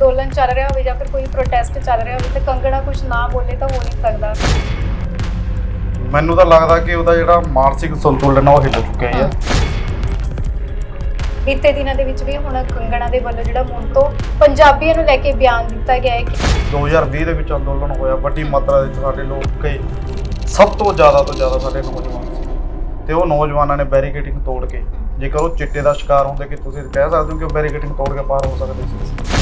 ਅੰਦੋਲਨ ਚੱਲ ਰਿਹਾ ਹੋਵੇ ਜਾਂ ਫਿਰ ਕੋਈ ਪ੍ਰੋਟੈਸਟ ਚੱਲ ਰਿਹਾ ਹੋਵੇ ਤੇ ਕੰਗਣਾ ਕੁਝ ਨਾ ਬੋਲੇ ਤਾਂ ਹੋ ਨਹੀਂ ਸਕਦਾ। ਮੈਨੂੰ ਤਾਂ ਲੱਗਦਾ ਕਿ ਉਹਦਾ ਜਿਹੜਾ ਮਾਨਸਿਕ ਸੰਤੁਲਨ ਆ ਉਹ ਹਿੱਲ ਚੁੱਕਿਆ ਹੈ ਬੀਤੇ ਦਿਨਾਂ ਦੇ ਵਿੱਚ ਵੀ ਹੁਣ ਕੰਗਣਾ ਦੇ ਵੱਲੋਂ ਜਿਹੜਾ ਮੁੜ ਤੋਂ ਪੰਜਾਬੀਆਂ ਨੂੰ ਲੈ ਕੇ ਬਿਆਨ ਦਿੱਤਾ ਗਿਆ ਹੈ ਕਿ 2020 ਦੇ ਵਿੱਚ ਅੰਦੋਲਨ ਹੋਇਆ ਵੱਡੀ ਮਾਤਰਾ ਦੇ ਵਿੱਚ ਸਾਡੇ ਲੋਕ ਕਈ ਸਭ ਤੋਂ ਜ਼ਿਆਦਾ ਤੋਂ ਜ਼ਿਆਦਾ ਸਾਡੇ ਨੌਜਵਾਨ ਸੀ। ਤੇ ਉਹ ਨੌਜਵਾਨਾਂ ਨੇ ਬੈਰੀਕੇਡਿੰਗ ਤੋੜ ਕੇ ਜੇਕਰ ਉਹ ਚਿੱਟੇ ਦਾ ਸ਼ਿਕਾਰ ਹੁੰਦੇ ਕਿ ਤੁਸੀਂ ਕਹਿ ਸਕਦੇ ਹੋ ਕਿ ਉਹ ਬੈਰੀਕੇਡਿੰਗ ਤੋੜ ਕੇ ਪਾਰ ਹੋ ਸਕਦੇ ਸੀ।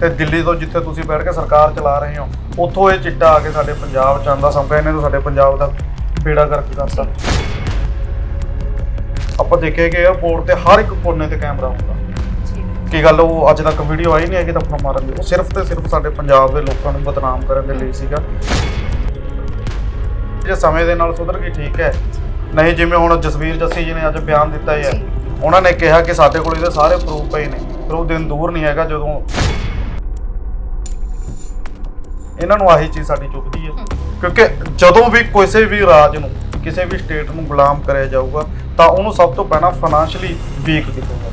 ਤੇ ਦਿੱਲੀ ਤੋਂ ਜਿੱਥੇ ਤੁਸੀਂ ਬੈਠ ਕੇ ਸਰਕਾਰ ਚਲਾ ਰਹੇ ਹੋ ਉੱਥੋਂ ਇਹ ਚਿੱਟਾ ਆ ਕੇ ਸਾਡੇ ਪੰਜਾਬ ਚ ਆਂਦਾ ਸੰਪਿਆ ਇਹਨੇ ਤਾਂ ਸਾਡੇ ਪੰਜਾਬ ਦਾ ਬੇੜਾ ਕਰਕੇ ਕਰਤਾ। ਆਪਾਂ ਦੇਖਿਆ ਕਿ 에어ਪੋਰਟ ਤੇ ਹਰ ਇੱਕ ਕੋਨੇ ਤੇ ਕੈਮਰਾ ਹੁੰਦਾ। ਕੀ ਗੱਲ ਉਹ ਅੱਜ ਤੱਕ ਵੀਡੀਓ ਆਈ ਨਹੀਂ ਹੈ ਕਿ ਤਾਂ ਆਪਣਾ ਮਾਰਨ ਦੀ ਉਹ ਸਿਰਫ ਤੇ ਸਿਰਫ ਸਾਡੇ ਪੰਜਾਬ ਦੇ ਲੋਕਾਂ ਨੂੰ ਬਦਨਾਮ ਕਰਨ ਦੇ ਲਈ ਸੀਗਾ। ਜੇ ਸਮੇਂ ਦੇ ਨਾਲ ਸੁਧਰ ਗਈ ਠੀਕ ਹੈ। ਨਹੀਂ ਜਿਵੇਂ ਹੁਣ ਜਸਵੀਰ ਜੱਸੀ ਜੀ ਨੇ ਅੱਜ ਬਿਆਨ ਦਿੱਤਾ ਹੈ। ਉਹਨਾਂ ਨੇ ਕਿਹਾ ਕਿ ਸਾਡੇ ਕੋਲ ਇਹਦੇ ਸਾਰੇ ਪ੍ਰੂਫ ਪਏ ਨੇ ਪਰ ਉਹ ਦਿਨ ਦੂਰ ਨਹੀਂ ਹੈਗਾ ਜਦੋਂ ਇਹਨਾਂ ਨੂੰ ਆਹੀ ਚੀਜ਼ ਸਾਡੀ ਚੁੱਭਦੀ ਹੈ। ਕਿਉਂਕਿ ਜਦੋਂ ਵੀ ਕਿਸੇ ਵੀ ਰਾਜ ਨੂੰ ਕਿਸੇ ਵੀ ਸਟੇਟ ਨੂੰ ਗੁਲਾਮ ਕਰਿਆ ਜਾਊਗਾ ਤਾਂ ਉਹਨੂੰ ਸਭ ਤੋਂ ਪਹਿਲਾਂ ਫਾਈਨਾਂਸ਼ਲੀ ਵੀਕ ਕੀਤਾ ਜਾਊਗਾ।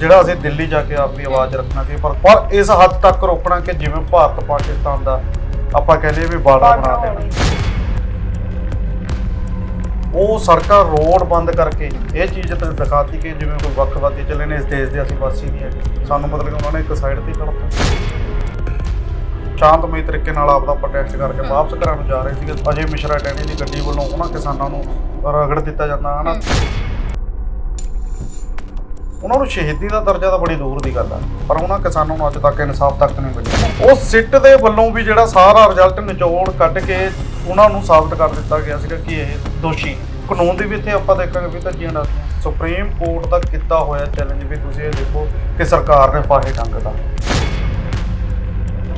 ਜਿਹੜਾ ਅਸੀਂ ਦਿੱਲੀ ਜਾ ਕੇ ਆਪਣੀ ਆਵਾਜ਼ ਰੱਖਣਾ ਸੀ ਪਰ ਪਰ ਇਸ ਹੱਦ ਤੱਕ ਰੋਕਣਾ ਕਿ ਜਿਵੇਂ ਭਾਰਤ ਪਾਕਿਸਤਾਨ ਦਾ ਆਪਾਂ ਕਹਿ ਲਈਏ ਵੀ ਬਾੜਾ ਬਣਾ ਦੇਣਾ। ਉਹ ਸੜਕਾਂ ਰੋਡ ਬੰਦ ਕਰਕੇ ਇਹ ਚੀਜ਼ ਤੇ ਦਿਖਾਤੀ ਕਿ ਜਿਵੇਂ ਕੋਈ ਵੱਖਵਾਦੀ ਚੱਲੇ ਨੇ ਇਸ ਦੇਸ਼ ਦੇ ਅਸੀਂ ਵਾਸੀ ਨਹੀਂ ਹੈਗੇ। ਸਾਨੂੰ ਮਤਲਬ ਕਿ ਉਹਨਾਂ ਨੇ ਇੱਕ ਸਾਈਡ ਤੇ ਕਰਤਾ ਸ਼ਾਂਤਮਈ ਤਰੀਕੇ ਨਾਲ ਆਪਦਾ ਪ੍ਰੋਟੈਸਟ ਕਰਕੇ ਵਾਪਸ ਘਰਾਂ ਨੂੰ ਜਾ ਰਹੇ ਸੀਗੇ। ਅਜੇ ਮਿਸ਼ਰਾ ਟੈਣੀ ਦੀ ਗੱਡੀ ਵੱਲੋਂ ਉਹਨਾਂ ਕਿਸਾਨਾਂ ਨੂੰ ਰਗੜ ਦਿੱਤਾ ਜਾਂਦਾ, ਹਨਾ? ਉਹਨਾਂ ਨੂੰ ਸ਼ਹੀਦੀ ਦਾ ਦਰਜਾ ਤਾਂ ਬੜੀ ਦੂਰ ਦੀ ਗੱਲ ਆ, ਪਰ ਉਹਨਾਂ ਕਿਸਾਨਾਂ ਨੂੰ ਅੱਜ ਤੱਕ ਇਨਸਾਫ ਤੱਕ ਨਹੀਂ ਮਿਲਿਆ। ਉਹ ਸਿੱਟ ਦੇ ਵੱਲੋਂ ਵੀ ਜਿਹੜਾ ਸਾਰਾ ਰਿਜ਼ਲਟ ਨਿਚੋੜ ਕੱਢ ਕੇ ਉਹਨਾਂ ਨੂੰ ਸਾਬਤ ਕਰ ਦਿੱਤਾ ਗਿਆ ਸੀਗਾ ਕਿ ਇਹ ਦੋਸ਼ੀ। ਕਾਨੂੰਨ ਦੀ ਵੀ ਇੱਥੇ ਆਪਾਂ ਦੇਖਾਂਗੇ ਵੀ ਧੱਜੀਆਂ ਡਾਸੀਆਂ ਸੁਪਰੀਮ ਕੋਰਟ ਦਾ ਕੀਤਾ ਹੋਇਆ ਚੈਲੰਜ ਵੀ ਤੁਸੀਂ ਇਹ ਦੇਖੋ ਕਿ ਸਰਕਾਰ ਨੇ ਫਾਹੇ ਟੰਗਦਾ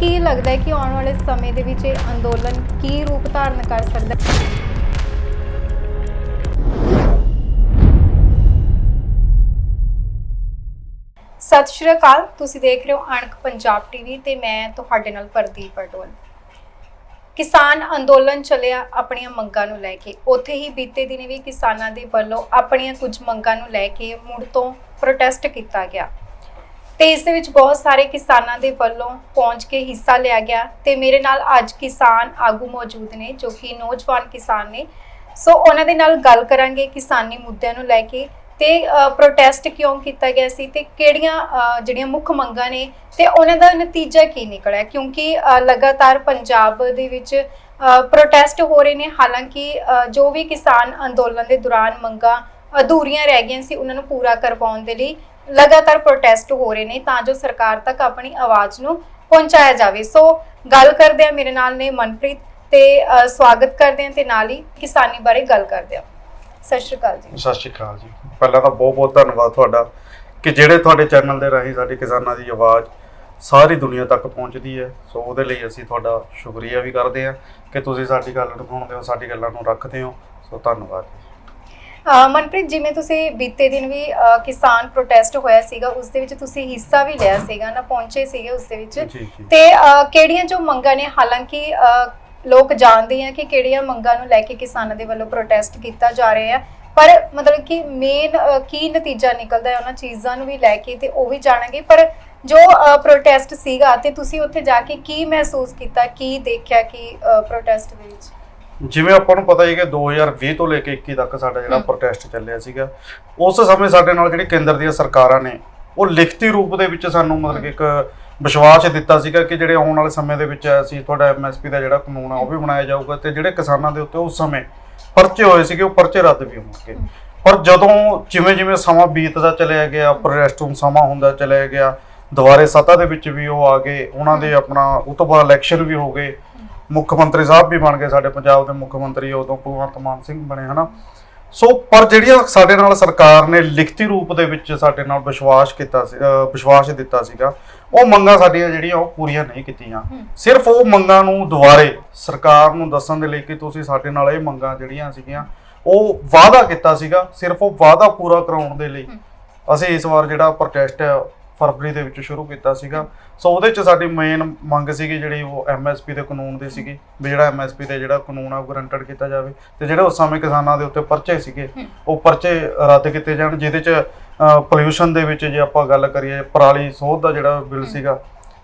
ਕੀ ਲੱਗਦਾ ਹੈ ਕਿ ਆਉਣ ਵਾਲੇ ਸਮੇਂ ਦੇ ਵਿੱਚ ਇਹ ਅੰਦੋਲਨ ਕੀ ਰੂਪ ਧਾਰਨ ਕਰ ਸਕਦਾ ਹੈ? ਸਤਿ ਸ਼੍ਰੀ ਅਕਾਲ, ਤੁਸੀਂ ਦੇਖ ਰਹੇ ਹੋ ਅਣਖ ਪੰਜਾਬ ਟੀਵੀ ਤੇ ਮੈਂ ਤੁਹਾਡੇ ਨਾਲ ਪ੍ਰਦੀਪ ਪਟੋਲ। ਕਿਸਾਨ ਅੰਦੋਲਨ ਚੱਲਿਆ ਆਪਣੀਆਂ ਮੰਗਾਂ ਨੂੰ ਲੈ ਕੇ। ਉੱਥੇ ਹੀ ਬੀਤੇ ਦਿਨ ਵੀ ਕਿਸਾਨਾਂ ਦੇ ਵੱਲੋਂ ਆਪਣੀਆਂ ਕੁਝ ਮੰਗਾਂ ਨੂੰ ਲੈ ਕੇ ਮੁੜ ਤੋਂ ਪ੍ਰੋਟੈਸਟ ਕੀਤਾ ਗਿਆ। ਤੇ ਇਸ ਦੇ ਵਿੱਚ ਬਹੁਤ ਸਾਰੇ ਕਿਸਾਨਾਂ ਦੇ ਵੱਲੋਂ ਪਹੁੰਚ ਕੇ ਹਿੱਸਾ ਲਿਆ ਗਿਆ ਤੇ ਮੇਰੇ ਨਾਲ ਅੱਜ ਕਿਸਾਨ ਆਗੂ ਮੌਜੂਦ ਨੇ, ਜੋ ਕਿ ਨੌਜਵਾਨ ਕਿਸਾਨ ਨੇ। ਸੋ ਉਹਨਾਂ ਦੇ ਨਾਲ ਗੱਲ ਕਰਾਂਗੇ ਕਿਸਾਨੀ ਮੁੱਦਿਆਂ ਨੂੰ ਲੈ ਕੇ ਤੇ ਪ੍ਰੋਟੈਸਟ ਕਿਉਂ ਕੀਤਾ ਗਿਆ ਸੀ ਤੇ ਕਿਹੜੀਆਂ ਜਿਹੜੀਆਂ ਮੁੱਖ ਮੰਗਾਂ ਨੇ ਤੇ ਉਹਨਾਂ ਦਾ ਨਤੀਜਾ ਕੀ ਨਿਕਲਿਆ? ਕਿਉਂਕਿ ਲਗਾਤਾਰ ਪੰਜਾਬ ਦੇ ਵਿੱਚ ਪ੍ਰੋਟੈਸਟ ਹੋ ਰਹੇ ਨੇ। ਹਾਲਾਂਕਿ ਜੋ ਵੀ ਕਿਸਾਨ ਅੰਦੋਲਨ ਦੇ ਦੌਰਾਨ ਮੰਗਾਂ ਅਧੂਰੀਆਂ ਰਹਿ ਗਈਆਂ ਸੀ, ਉਹਨਾਂ ਨੂੰ ਪੂਰਾ ਕਰਵਾਉਣ ਦੇ ਲਈ ਲਗਾਤਾਰ ਪ੍ਰੋਟੈਸਟ ਹੋ ਰਹੇ ਨੇ ਤਾਂ ਜੋ ਸਰਕਾਰ ਤੱਕ ਆਪਣੀ ਆਵਾਜ਼ ਨੂੰ ਪਹੁੰਚਾਇਆ ਜਾਵੇ। ਸੋ ਗੱਲ ਕਰਦੇ ਆ ਮੇਰੇ ਨਾਲ ਨੇ ਮਨਪ੍ਰੀਤ ਤੇ ਸਵਾਗਤ ਕਰਦੇ ਆ ਤੇ ਨਾਲ ਹੀ ਕਿਸਾਨੀ ਬਾਰੇ ਗੱਲ ਕਰਦੇ ਆ ਸਤਿ ਸ਼੍ਰੀ ਅਕਾਲ ਜੀ। ਸਤਿ ਸ਼੍ਰੀ ਅਕਾਲ ਜੀ। ਪਹਿਲਾਂ ਤਾਂ ਬਹੁਤ ਬਹੁਤ ਧੰਨਵਾਦ ਤੁਹਾਡਾ ਕਿ ਜਿਹੜੇ ਤੁਹਾਡੇ ਚੈਨਲ ਦੇ ਰਾਹੀਂ ਸਾਡੇ ਕਿਸਾਨਾਂ ਦੀ ਆਵਾਜ਼ ਸਾਰੀ ਦੁਨੀਆ ਤੱਕ ਪਹੁੰਚਦੀ ਹੈ। ਸੋ ਉਹਦੇ ਲਈ ਅਸੀਂ ਤੁਹਾਡਾ ਸ਼ੁਕਰੀਆ ਵੀ ਕਰਦੇ ਹਾਂ ਕਿ ਤੁਸੀਂ ਸਾਡੀ ਗੱਲ ਨੂੰ ਸੁਣਦੇ ਹੋ, ਸਾਡੀ ਗੱਲਾਂ ਨੂੰ ਰੱਖਦੇ ਹੋ। ਸੋ ਧੰਨਵਾਦ ਮਨਪ੍ਰੀਤ ਜਿਵੇਂ ਤੁਸੀਂ ਬੀਤੇ ਦਿਨ ਵੀ ਕਿਸਾਨ ਪ੍ਰੋਟੈਸਟ ਹੋਇਆ ਸੀਗਾ ਉਸ ਦੇ ਵਿੱਚ ਤੁਸੀਂ ਹਿੱਸਾ ਵੀ ਲਿਆ ਸੀਗਾ ਨਾ ਪਹੁੰਚੇ ਸੀਗੇ ਉਸ ਦੇ ਵਿੱਚ। ਤੇ ਕਿਹੜੀਆਂ ਜੋ ਮੰਗਾਂ ਨੇ ਹਾਲਾਂਕਿ ਲੋਕ ਜਾਣਦੇ ਆ ਕਿ ਕਿਹੜੀਆਂ ਮੰਗਾਂ ਨੂੰ ਲੈ ਕੇ ਕਿਸਾਨਾਂ ਦੇ ਵੱਲੋਂ ਪ੍ਰੋਟੈਸਟ ਕੀਤਾ ਜਾ ਰਿਹਾ ਹੈ। ਪਰ ਮਤਲਬ ਕਿ ਮੇਨ ਕੀ ਨਤੀਜਾ ਨਿਕਲਦਾ ਹੈ ਉਹਨਾਂ ਚੀਜ਼ਾਂ ਨੂੰ ਵੀ ਲੈ ਕੇ ਤੇ ਉਹ ਵੀ ਜਾਣਾਂਗੇ। ਪਰ ਜੋ ਪ੍ਰੋਟੈਸਟ ਸੀਗਾ ਤੇ ਤੁਸੀਂ ਉੱਥੇ ਜਾ ਕੇ ਕੀ ਮਹਿਸੂਸ ਕੀਤਾ ਕੀ ਦੇਖਿਆ ਕਿ ਪ੍ਰੋਟੈਸਟ ਦੇ ਵਿੱਚ? ਜਿਵੇਂ ਆਪਾਂ ਨੂੰ ਪਤਾ ਹੀ ਕਿ 2020 ਤੋਂ ਲੈ ਕੇ 21 ਤੱਕ ਸਾਡਾ ਜਿਹੜਾ। ਪ੍ਰੋਟੈਸਟ ਚੱਲਿਆ ਸੀਗਾ ਉਸ ਸਮੇਂ ਸਾਡੇ ਨਾਲ ਜਿਹੜੀ ਕੇਂਦਰ ਦੀਆਂ ਸਰਕਾਰਾਂ ਨੇ ਉਹ ਲਿਖਤੀ ਰੂਪ ਦੇ ਵਿੱਚ ਸਾਨੂੰ ਮਤਲਬ ਕਿ ਇੱਕ ਵਿਸ਼ਵਾਸ ਦਿੱਤਾ ਸੀਗਾ ਕਿ ਜਿਹੜੇ ਆਉਣ ਵਾਲੇ ਸਮੇਂ ਦੇ ਵਿੱਚ ਅਸੀਂ ਤੁਹਾਡਾ ਐਮਐਸਪੀ ਦਾ ਜਿਹੜਾ ਕਾਨੂੰਨ ਆ ਉਹ ਵੀ ਬਣਾਇਆ ਜਾਊਗਾ ਤੇ ਜਿਹੜੇ ਕਿਸਾਨਾਂ ਦੇ ਉੱਤੇ ਉਸ ਸਮੇਂ ਪਰਚੇ ਹੋਏ ਸੀਗੇ ਉਹ ਪਰਚੇ ਰੱਦ ਵੀ ਹੋਣਗੇ। ਪਰ ਜਦੋਂ ਜਿਵੇਂ ਜਿਵੇਂ ਸਮਾਂ ਬੀਤਦਾ ਚਲਿਆ ਗਿਆ ਪ੍ਰੋਟੈਸਟ ਨੂੰ ਸਮਾਂ ਹੁੰਦਾ ਚਲਿਆ ਗਿਆ ਦੁਬਾਰੇ ਸੱਤਾ ਦੇ ਵਿੱਚ ਵੀ ਉਹ ਆ ਗਏ ਉਹਨਾਂ ਦੇ ਆਪਣਾ ਉਹ ਤੋਂ ਬਾਅਦ ਇਲੈਕਸ਼ਨ ਵੀ ਹੋ ਗਏ ਮੁੱਖ ਮੰਤਰੀ ਸਾਹਿਬ ਵੀ ਬਣ ਗਏ ਸਾਡੇ ਪੰਜਾਬ ਦੇ ਮੁੱਖ ਮੰਤਰੀ ਉਦੋਂ ਭਗਵੰਤ ਮਾਨ ਸਿੰਘ ਬਣੇ ਹਨਾ? ਸੋ ਪਰ ਜਿਹੜੀਆਂ ਸਾਡੇ ਨਾਲ ਸਰਕਾਰ ਨੇ ਲਿਖਤੀ ਰੂਪ ਦੇ ਵਿੱਚ ਸਾਡੇ ਨਾਲ ਵਿਸ਼ਵਾਸ ਕੀਤਾ ਸੀ ਵਿਸ਼ਵਾਸ ਦਿੱਤਾ ਸੀਗਾ ਉਹ ਮੰਗਾਂ ਸਾਡੀਆਂ ਜਿਹੜੀਆਂ ਉਹ ਪੂਰੀਆਂ ਨਹੀਂ ਕੀਤੀਆਂ। ਸਿਰਫ ਉਹ ਮੰਗਾਂ ਨੂੰ ਦੁਬਾਰੇ ਸਰਕਾਰ ਨੂੰ ਦੱਸਣ ਦੇ ਲਈ ਕਿ ਤੁਸੀਂ ਸਾਡੇ ਨਾਲ ਇਹ ਮੰਗਾਂ ਜਿਹੜੀਆਂ ਸੀਗੀਆਂ ਉਹ ਵਾਅਦਾ ਕੀਤਾ ਸੀਗਾ ਸਿਰਫ ਉਹ ਵਾਅਦਾ ਪੂਰਾ ਕਰਾਉਣ ਦੇ ਲਈ। ਅਸੀਂ ਇਸ ਵਾਰ ਜਿਹੜਾ ਪ੍ਰੋਟੈਸਟ ਹੈ ਫਰਵਰੀ ਦੇ ਵਿੱਚ ਸ਼ੁਰੂ ਕੀਤਾ ਸੀਗਾ। ਸੋ ਉਹਦੇ ਚ ਸਾਡੀ ਮੇਨ ਮੰਗ ਸੀਗੀ ਜਿਹੜੀ ਉਹ ਐਮਐਸਪੀ ਦੇ ਕਾਨੂੰਨ ਦੀ ਸੀਗੀ ਵੀ ਜਿਹੜਾ ਐਮਐਸਪੀ ਦੇ ਜਿਹੜਾ ਕਾਨੂੰਨ ਆ ਉਹ ਗਰੰਟਡ ਕੀਤਾ ਜਾਵੇ ਤੇ ਜਿਹੜੇ ਉਸ ਸਮੇਂ ਕਿਸਾਨਾਂ ਦੇ ਉੱਤੇ ਪਰਚੇ ਸੀਗੇ। ਉਹ ਪਰਚੇ ਰੱਦ ਕੀਤੇ ਜਾਣ ਜਿਹਦੇ ਚ ਪੋਲਿਊਸ਼ਨ ਦੇ ਵਿੱਚ ਜੇ ਆਪਾਂ ਗੱਲ ਕਰੀਏ ਪਰਾਲੀ ਸੋਧ ਦਾ ਜਿਹੜਾ ਬਿੱਲ ਸੀਗਾ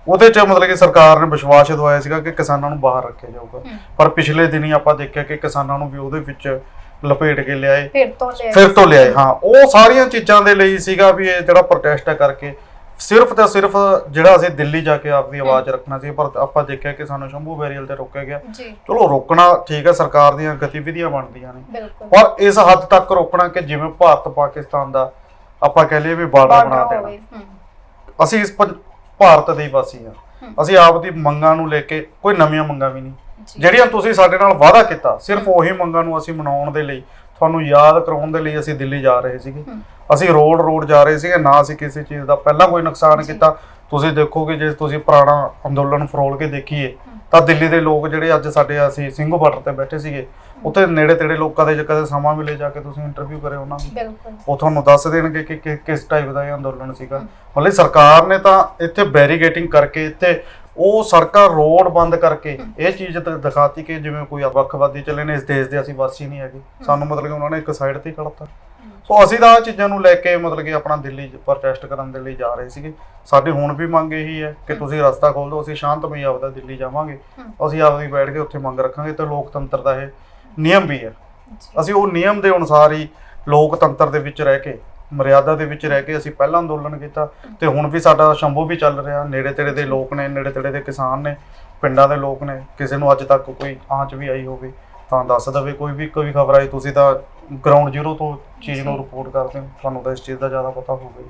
ਉਹਦੇ 'ਚ ਮਤਲਬ ਕਿ ਸਰਕਾਰ ਨੇ ਵਿਸ਼ਵਾਸ ਦਵਾਇਆ ਸੀਗਾ ਕਿ ਕਿਸਾਨਾਂ ਨੂੰ ਬਾਹਰ ਰੱਖਿਆ ਜਾਊਗਾ। ਪਰ ਪਿਛਲੇ ਦਿਨੀ ਆਪਾਂ ਦੇਖਿਆ ਕਿ ਕਿਸਾਨਾਂ ਨੂੰ ਵੀ ਉਹਦੇ ਵਿੱਚ ਲਪੇਟ ਕੇ ਲਿਆਏ। ਫਿਰ ਤੋਂ ਲੈ ਫਿਰ ਤੋਂ ਲਿਆਏ ਹਾਂ। ਉਹ ਸਾਰੀਆਂ ਚੀਜ਼ਾਂ ਦੇ ਲਈ ਸੀਗਾ ਵੀ ਇਹ ਜਿਹੜਾ ਪ੍ਰੋਟੈਸਟ ਕਰਕੇ ਸਿਰਫ ਤੇ ਸਿਰਫ ਜਿਹੜਾ ਅਸੀਂ ਦਿੱਲੀ ਜਾ ਕੇ ਆਪਦੀ ਆਵਾਜ਼ ਰੱਖਣਾ ਸੀ ਪਰ ਆਪਾਂ ਦੇਖਿਆ ਕਿ ਸਾਨੂੰ ਸ਼ੰਭੂ ਬੈਰੀਅਲ ਤੇ ਰੋਕਿਆ ਗਿਆ। ਜੀ। ਚਲੋ ਰੋਕਣਾ ਠੀਕ ਹੈ ਸਰਕਾਰ ਦੀਆਂ ਗਤੀਵਿਧੀਆਂ ਬਣਦੀਆਂ ਨੇ। ਪਰ ਇਸ ਹੱਦ ਤੱਕ ਰੋਕਣਾ ਕਿ ਜਿਵੇਂ ਭਾਰਤ ਪਾਕਿਸਤਾਨ ਦਾ ਆਪਾਂ ਕਹਿ ਲਈਏ ਵੀ ਬਾਰਡਰ ਬਣਾ ਦੇਣਾ। ਅਸੀਂ ਇਸ ਭਾਰਤ ਦੇ ਵਾਸੀ ਹਾਂ। ਹਮ। ਅਸੀਂ ਆਪ ਦੀ ਮੰਗਾਂ ਨੂੰ ਲੈ ਕੇ ਕੋਈ ਨਵੀਆਂ ਮੰਗਾਂ ਵੀ ਨਹੀਂ। ਜਿਹੜੀਆਂ ਤੁਸੀਂ ਸਾਡੇ ਨਾਲ ਵਾਅਦਾ ਕੀਤਾ ਸਿਰਫ ਉਹੀ ਮੰਗਾਂ ਨੂੰ ਅਸੀਂ ਮਨਾਉਣ ਦੇ ਲਈ ਤੁਹਾਨੂੰ ਯਾਦ ਕਰਾਉਣ ਦੇ ਲਈ ਅਸੀਂ ਦਿੱਲੀ ਜਾ ਰਹੇ ਸੀਗੇ। ਅਸੀਂ ਰੋਡ ਰੋਡ ਜਾ ਰਹੇ ਸੀਗੇ ਨਾ ਅਸੀਂ ਕਿਸੇ ਚੀਜ਼ ਦਾ ਪਹਿਲਾਂ ਕੋਈ ਨੁਕਸਾਨ। ਕੀਤਾ। ਤੁਸੀਂ ਦੇਖੋਗੇ ਜੇ ਤੁਸੀਂ ਪੁਰਾਣਾ ਅੰਦੋਲਨ ਫਰੋਲ ਕੇ ਦੇਖੀਏ ਤਾਂ ਦਿੱਲੀ ਦੇ ਲੋਕ ਜਿਹੜੇ ਅੱਜ ਸਾਡੇ ਅਸੀਂ ਸਿੰਘੂ ਬਾਰਡਰ ਤੇ ਬੈਠੇ ਸੀਗੇ ਉੱਥੇ ਨੇੜੇ ਤੇੜੇ ਲੋਕਾਂ ਦੇ ਜੇ ਕਦੇ ਸਮਾਂ ਮਿਲੇ ਜਾ ਕੇ ਤੁਸੀਂ ਇੰਟਰਵਿਊ ਕਰੇ ਉਹਨਾਂ ਨੂੰ। ਉਹ ਤੁਹਾਨੂੰ ਦੱਸ ਦੇਣਗੇ ਕਿ ਕਿਸ ਟਾਈਪ ਦਾ ਇਹ ਅੰਦੋਲਨ ਸੀਗਾ। ਮਤਲਬ ਸਰਕਾਰ ਨੇ ਤਾਂ ਇੱਥੇ ਬੈਰੀਗੇਟਿੰਗ ਕਰਕੇ ਇੱਥੇ ਉਹ ਸੜਕਾਂ ਰੋਡ ਬੰਦ ਕਰਕੇ ਇਹ ਚੀਜ਼ ਦ- ਦਿਖਾਤੀ ਕਿ ਜਿਵੇਂ ਕੋਈ ਵੱਖਵਾਦੀ ਚੱਲੇ ਨੇ ਇਸ ਦੇਸ਼ ਦੇ ਅਸੀਂ ਵਾਸੀ ਨਹੀਂ ਹੈਗੇ। ਸਾਨੂੰ ਮਤਲਬ ਕਿ ਉਹਨਾਂ ਨੇ ਇੱਕ ਸਾਈਡ ਤੇ ਹੀ ਖੜਤਾ ਸੋ ਅਸੀਂ ਤਾਂ ਆਹ ਚੀਜ਼ਾਂ ਨੂੰ ਲੈ ਕੇ ਮਤਲਬ ਕਿ ਆਪਣਾ ਦਿੱਲੀ ਪ੍ਰੋਟੈਸਟ ਕਰਨ ਦੇ ਲਈ ਜਾ ਰਹੇ ਸੀਗੇ। ਸਾਡੀ ਹੁਣ ਵੀ ਮੰਗ ਇਹੀ ਹੈ ਕਿ ਤੁਸੀਂ ਰਸਤਾ ਖੋਲ ਦਿਓ ਅਸੀਂ ਸ਼ਾਂਤਮਈ ਆਪਦਾ ਦਿੱਲੀ ਜਾਵਾਂਗੇ। ਅਸੀਂ ਆਪਦੀ ਬੈਠ ਕੇ ਉੱਥੇ ਮੰਗ ਰੱਖਾਂਗੇ ਤੇ ਲੋਕਤੰਤਰ ਦਾ ਇਹ ਨਿਯਮ ਵੀ ਹੈ। ਜੀ ਅਸੀਂ ਉਹ ਨਿਯਮ ਦੇ ਅਨੁਸਾਰ ਹੀ ਲੋਕਤੰਤਰ ਦੇ ਵਿੱਚ ਰਹਿ ਕੇ ਮਰਿਆਦਾ ਦੇ ਵਿੱਚ ਰਹਿ ਕੇ ਅਸੀਂ ਪਹਿਲਾਂ ਅੰਦੋਲਨ ਕੀਤਾ ਤੇ ਹੁਣ ਵੀ ਸਾਡਾ ਸ਼ੰਭੂ ਵੀ ਚੱਲ ਰਿਹਾ ਨੇੜੇ ਤੇੜੇ ਦੇ ਲੋਕ ਨੇ ਨੇੜੇ ਤੇੜੇ ਦੇ ਕਿਸਾਨ ਨੇ ਪਿੰਡਾਂ ਦੇ ਲੋਕ ਨੇ ਕਿਸੇ ਨੂੰ ਅੱਜ ਤੱਕ ਕੋਈ ਆਂਚ ਵੀ ਆਈ ਹੋਵੇ ਤਾਂ ਦੱਸ ਦੇਵੇ ਕੋਈ ਵੀ ਕੋਈ ਖਬਰ ਆਈ ਤੁਸੀਂ ਤਾਂ ਗਰਾਊਂਡ ਜ਼ੀਰੋ ਤੋਂ ਚੀਜ਼ ਨੂੰ ਰਿਪੋਰਟ ਕਰਦੇ ਹੋ ਤੁਹਾਨੂੰ ਤਾਂ ਇਸ ਚੀਜ਼ ਦਾ ਜ਼ਿਆਦਾ ਪਤਾ ਹੋਊਗਾ ਜੀ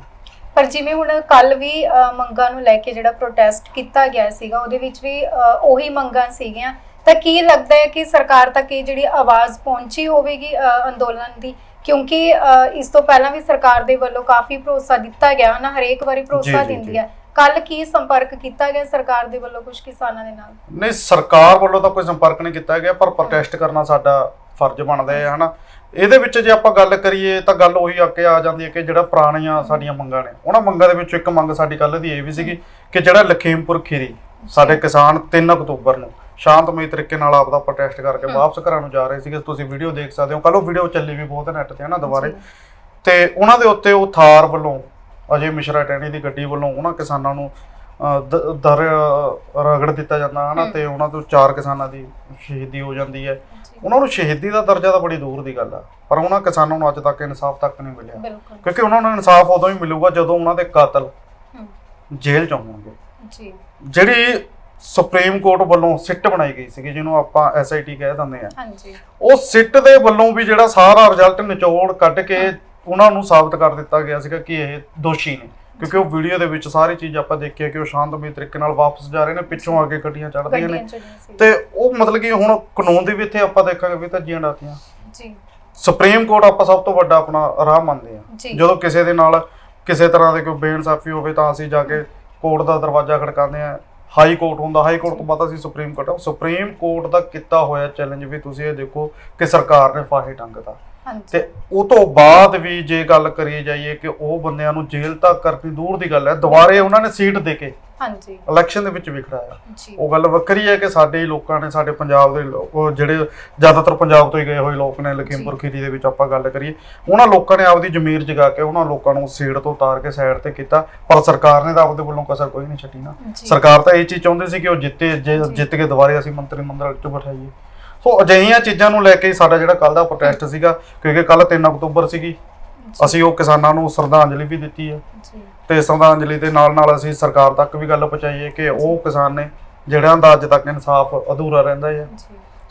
ਪਰ ਜਿਵੇਂ ਹੁਣ ਕੱਲ ਵੀ ਮੰਗਾਂ ਨੂੰ ਲੈ ਕੇ ਜਿਹੜਾ ਪ੍ਰੋਟੈਸਟ ਕੀਤਾ ਗਿਆ ਸੀਗਾ ਉਹਦੇ ਵਿੱਚ ਵੀ ਉਹੀ ਮੰਗਾਂ ਸੀਗੀਆਂ। ਤਾਂ ਕੀ ਲੱਗਦਾ ਹੈ ਕਿ ਸਰਕਾਰ ਤੱਕ ਇਹ ਜਿਹੜੀ ਆਵਾਜ਼ ਪਹੁੰਚੀ ਹੋਵੇਗੀ ਅੰਦੋਲਨ ਦੀ? ਕਿਉਂਕਿ ਅ, ਇਸ ਤੋਂ ਪਹਿਲਾਂ ਵੀ ਸਰਕਾਰ ਦੇ ਵੱਲੋਂ ਕਾਫੀ ਭਰੋਸਾ ਦਿੱਤਾ ਗਿਆ ਨਾ ਹਰੇਕ ਵਾਰੀ ਭਰੋਸਾ ਜੀ, ਦਿੰਦੀ। ਹੈ ਕੱਲ ਕੀ ਸੰਪਰਕ ਕੀਤਾ ਗਿਆ ਸਰਕਾਰ ਦੇ ਵੱਲੋਂ ਕੁਝ ਕਿਸਾਨਾਂ ਦੇ ਨਾਲ? ਨਹੀਂ ਸਰਕਾਰ ਵੱਲੋਂ ਤਾਂ ਕੋਈ ਸੰਪਰਕ ਨਹੀਂ ਕੀਤਾ ਗਿਆ ਪਰ ਪ੍ਰੋਟੈਸਟ ਕਰਨਾ ਸਾਡਾ ਫਰਜ਼ ਬਣਦਾ ਹੈ ਹਨਾ। ਇਹਦੇ ਵਿੱਚ ਜੇ ਆਪਾਂ ਗੱਲ ਕਰੀਏ ਤਾਂ ਗੱਲ ਉਹੀ ਆ ਕੇ ਆ ਜਾਂਦੀ ਹੈ ਕਿ ਜਿਹੜਾ ਪੁਰਾਣੀਆਂ ਸਾਡੀਆਂ ਮੰਗਾਂ ਨੇ ਉਹਨਾਂ ਮੰਗਾਂ ਦੇ ਵਿੱਚ ਇੱਕ ਮੰਗ ਸਾਡੀ ਕੱਲ ਦੀ ਇਹ ਵੀ ਸੀਗੀ ਕਿ ਜਿਹੜਾ ਲਖੀਮਪੁਰ ਖੀਰੀ ਸਾਡੇ ਕਿਸਾਨ 3 ਅਕਤੂਬਰ ਨੂੰ ਸ਼ਾਂਤਮਈ ਤਰੀਕੇ ਨਾਲ ਆਪਦਾ ਪ੍ਰੋਟੈਸਟ ਕਰਕੇ ਹਮ। ਵਾਪਸ ਘਰਾਂ ਨੂੰ ਜਾ ਰਹੇ ਸੀਗੇ। ਤੁਸੀਂ ਵੀਡੀਓ ਦੇਖ ਸਕਦੇ ਹੋ। ਕੱਲ ਉਹ ਵੀਡੀਓ ਚੱਲੀ ਵੀ ਬਹੁਤ ਨੈਟ ਤੇ ਹਨਾ ਦੁਬਾਰੇ। ਤੇ ਉਹਨਾਂ ਦੇ ਉੱਤੇ ਉਹ ਥਾਰ ਵੱਲੋਂ ਅਜੇ ਮਿਸ਼ਰਾ ਟੈਣੀ ਦੀ ਗੱਡੀ ਵੱਲੋਂ ਉਹਨਾਂ ਕਿਸਾਨਾਂ ਨੂੰ ਅਹ, ਦ- ਦਰ ਅਹ, ਰਗੜ ਦਿੱਤਾ ਜਾਂਦਾ ਹਨਾ। ਤੇ ਉਹਨਾਂ ਤੋਂ ਚਾਰ ਕਿਸਾਨਾਂ ਦੀ ਸ਼ਹੀਦੀ ਹੋ ਜਾਂਦੀ ਹੈ। ਉਹਨਾਂ ਨੂੰ ਸ਼ਹੀਦੀ ਦਾ ਦਰਜਾ ਤਾਂ ਬੜੀ ਦੂਰ ਦੀ ਗੱਲ ਆ ਪਰ ਉਹਨਾਂ ਕਿਸਾਨਾਂ ਨੂੰ ਅੱਜ ਤੱਕ ਇਨਸਾਫ ਤੱਕ ਨਹੀਂ ਮਿਲਿਆ। ਬਿਲਕੁਲ। ਕਿਉਂਕਿ ਉਹਨਾਂ ਨੂੰ ਇਨਸਾਫ ਉਦੋਂ ਹੀ ਮਿਲੂਗਾ ਜਦੋਂ ਉਹਨਾਂ ਦੇ ਕਾਤਲ ਹਮ, ਜੇਲ੍ਹ ਚ ਹੋਣਗੇ ਜੀ। ਜਿਹੜੀ ਸੁਪਰੀਮ ਕੋਰਟ ਵੱਲੋਂ ਸਿੱਟ ਬਣਾਈ ਗਈ ਸੀਗੀ ਜਿਹਨੂੰ ਆਪਾਂ ਐਸਆਈਟੀ ਕਹਿ ਦਿੰਦੇ ਆ ਹਾਂਜੀ। ਉਹ ਸਿੱਟ ਦੇ ਵੱਲੋਂ ਵੀ ਜਿਹੜਾ ਸਾਰਾ ਰਿਜ਼ਲਟ ਨਿਚੋੜ ਕੱਢ ਕੇ ਉਹਨਾਂ ਨੂੰ ਸਾਬਤ ਕਰ ਦਿੱਤਾ ਗਿਆ ਸੀਗਾ ਕਿ ਇਹ ਦੋਸ਼ੀ ਨੇ। ਕਿਉਂਕਿ ਉਹ ਵੀਡੀਓ ਦੇ ਵਿੱਚ ਸਾਰੀ ਚੀਜ਼ ਆਪਾਂ ਦੇਖੀ ਕਿ ਉਹ ਸ਼ਾਂਤਮਈ ਤਰੀਕੇ ਨਾਲ ਵਾਪਸ ਜਾ ਰਹੇ ਨੇ ਪਿੱਛੋਂ ਆ ਕੇ ਗੱਡੀਆਂ ਚੜ੍ਹਦੀਆਂ ਨੇ। ਸੀ। ਤੇ ਉਹ ਮਤਲਬ ਕਿ ਹੁਣ ਕਾਨੂੰਨ ਦੀ ਵੀ ਇੱਥੇ ਆਪਾਂ ਦੇਖਾਂਗੇ ਵੀ ਧੱਜੀਆਂ ਡਾਤੀਆਂ ਜੀ। ਸੁਪਰੀਮ ਕੋਰਟ ਆਪਾਂ ਸਭ ਤੋਂ ਵੱਡਾ ਆਪਣਾ ਰਾਹ ਮੰਨਦੇ ਆ ਜਦੋਂ ਕਿਸੇ ਦੇ ਨਾਲ ਕਿਸੇ ਤਰ੍ਹਾਂ ਦੇ ਕੋਈ ਬੇਇਨਸਾਫੀ ਹੋਵੇ ਤਾਂ ਅਸੀਂ ਜਾ ਕੇ ਕੋਰਟ ਦਾ ਦਰਵਾਜ਼ਾ ਖੜਕਾਉਂਦੇ ਆ ਹਾਈ ਕੋਰਟ ਹੁੰਦਾ, ਹਾਈ ਕੋਰਟ ਤੋਂ ਬਾਅਦ ਅਸੀਂ ਸੁਪਰੀਮ ਕੋਰਟ ਆ ਸੁਪਰੀਮ ਕੋਰਟ ਦਾ ਕੀਤਾ ਹੋਇਆ ਚੈਲੰਜ ਵੀ ਤੁਸੀਂ ਇਹ ਦੇਖੋ ਕਿ ਸਰਕਾਰ ਨੇ ਫਾਹੇ ਟੰਗਤਾ। ਹਾਂਜੀ। ਤੇ ਉਹ ਤੋਂ ਬਾਅਦ ਵੀ ਜੇ ਗੱਲ ਕਰੀ ਜਾਈਏ ਕਿ ਉਹ ਬੰਦਿਆਂ ਨੂੰ ਜੇਲ੍ਹ ਤੱਕ ਕਰਨੀ ਦੂਰ ਦੀ ਗੱਲ ਹੈ ਦੁਬਾਰੇ ਉਹਨਾਂ ਨੇ ਸੀਟ ਦੇ ਕੇ ਹਾਂਜੀ। ਇਲੈਕਸ਼ਨ ਦੇ ਵਿੱਚ ਵੀ ਖੜਾਇਆ ਜੀ। ਉਹ ਗੱਲ ਵੱਖਰੀ ਹੈ ਕਿ ਸਾਡੇ ਲੋਕਾਂ ਨੇ ਸਾਡੇ ਪੰਜਾਬ ਦੇ ਲੋਕ ਉਹ ਜਿਹੜੇ ਜ਼ਿਆਦਾਤਰ ਪੰਜਾਬ ਤੋਂ ਹੀ ਗਏ ਹੋਏ ਲੋਕ ਨੇ ਲਖੀਮਪੁਰ ਖੀਰੀ ਦੇ ਵਿੱਚ ਆਪਾਂ ਗੱਲ ਕਰੀਏ ਉਹਨਾਂ ਲੋਕਾਂ ਨੇ ਆਪਦੀ ਜ਼ਮੀਰ ਜਗਾ ਕੇ ਉਹਨਾਂ ਲੋਕਾਂ ਨੂੰ ਸੀਟ ਤੋਂ ਉਤਾਰ ਕੇ ਸਾਈਡ ਤੇ ਕੀਤਾ ਪਰ ਸਰਕਾਰ ਨੇ ਤਾਂ ਆਪਦੇ ਵੱਲੋਂ ਕਸਰ ਕੋਈ ਨਹੀਂ ਛੱਡੀ ਨਾ। ਜੀ। ਸਰਕਾਰ ਤਾਂ ਇਹ ਚੀਜ਼ ਚਾਹੁੰਦੀ ਸੀ ਕਿ ਉਹ ਜਿੱਤੇ ਜੀ। ਜਿੱਤ ਕੇ ਦੁਬਾਰੇ ਅਸੀਂ ਮੰਤਰੀ ਮੰਡਲ 'ਚ ਬਿਠਾਈਏ। ਸੋ ਅਜਿਹੀਆਂ ਚੀਜ਼ਾਂ ਨੂੰ ਲੈ ਕੇ ਸਾਡਾ ਜਿਹੜਾ ਕੱਲ ਦਾ ਪ੍ਰੋਟੈਸਟ ਸੀਗਾ ਕਿਉਂਕਿ ਕੱਲ 3 ਅਕਤੂਬਰ ਸੀਗੀ ਅਸੀਂ ਉਹ ਕਿਸਾਨਾਂ ਨੂੰ ਸ਼ਰਧਾਂਜਲੀ ਵੀ ਦਿੱਤੀ ਹੈ। ਜੀ। ਤੇ ਸ਼ਰਧਾਂਜਲੀ ਦੇ ਨਾਲ ਨਾਲ ਅਸੀਂ ਸਰਕਾਰ ਤੱਕ ਵੀ ਗੱਲ ਪਹੁੰਚਾਈਏ ਕਿ ਉਹ ਕਿਸਾਨ ਨੇ ਜਿਹੜਿਆਂ ਦਾ ਅੱਜ ਤੱਕ ਇਨਸਾਫ ਅਧੂਰਾ ਰਹਿੰਦਾ ਹੈ।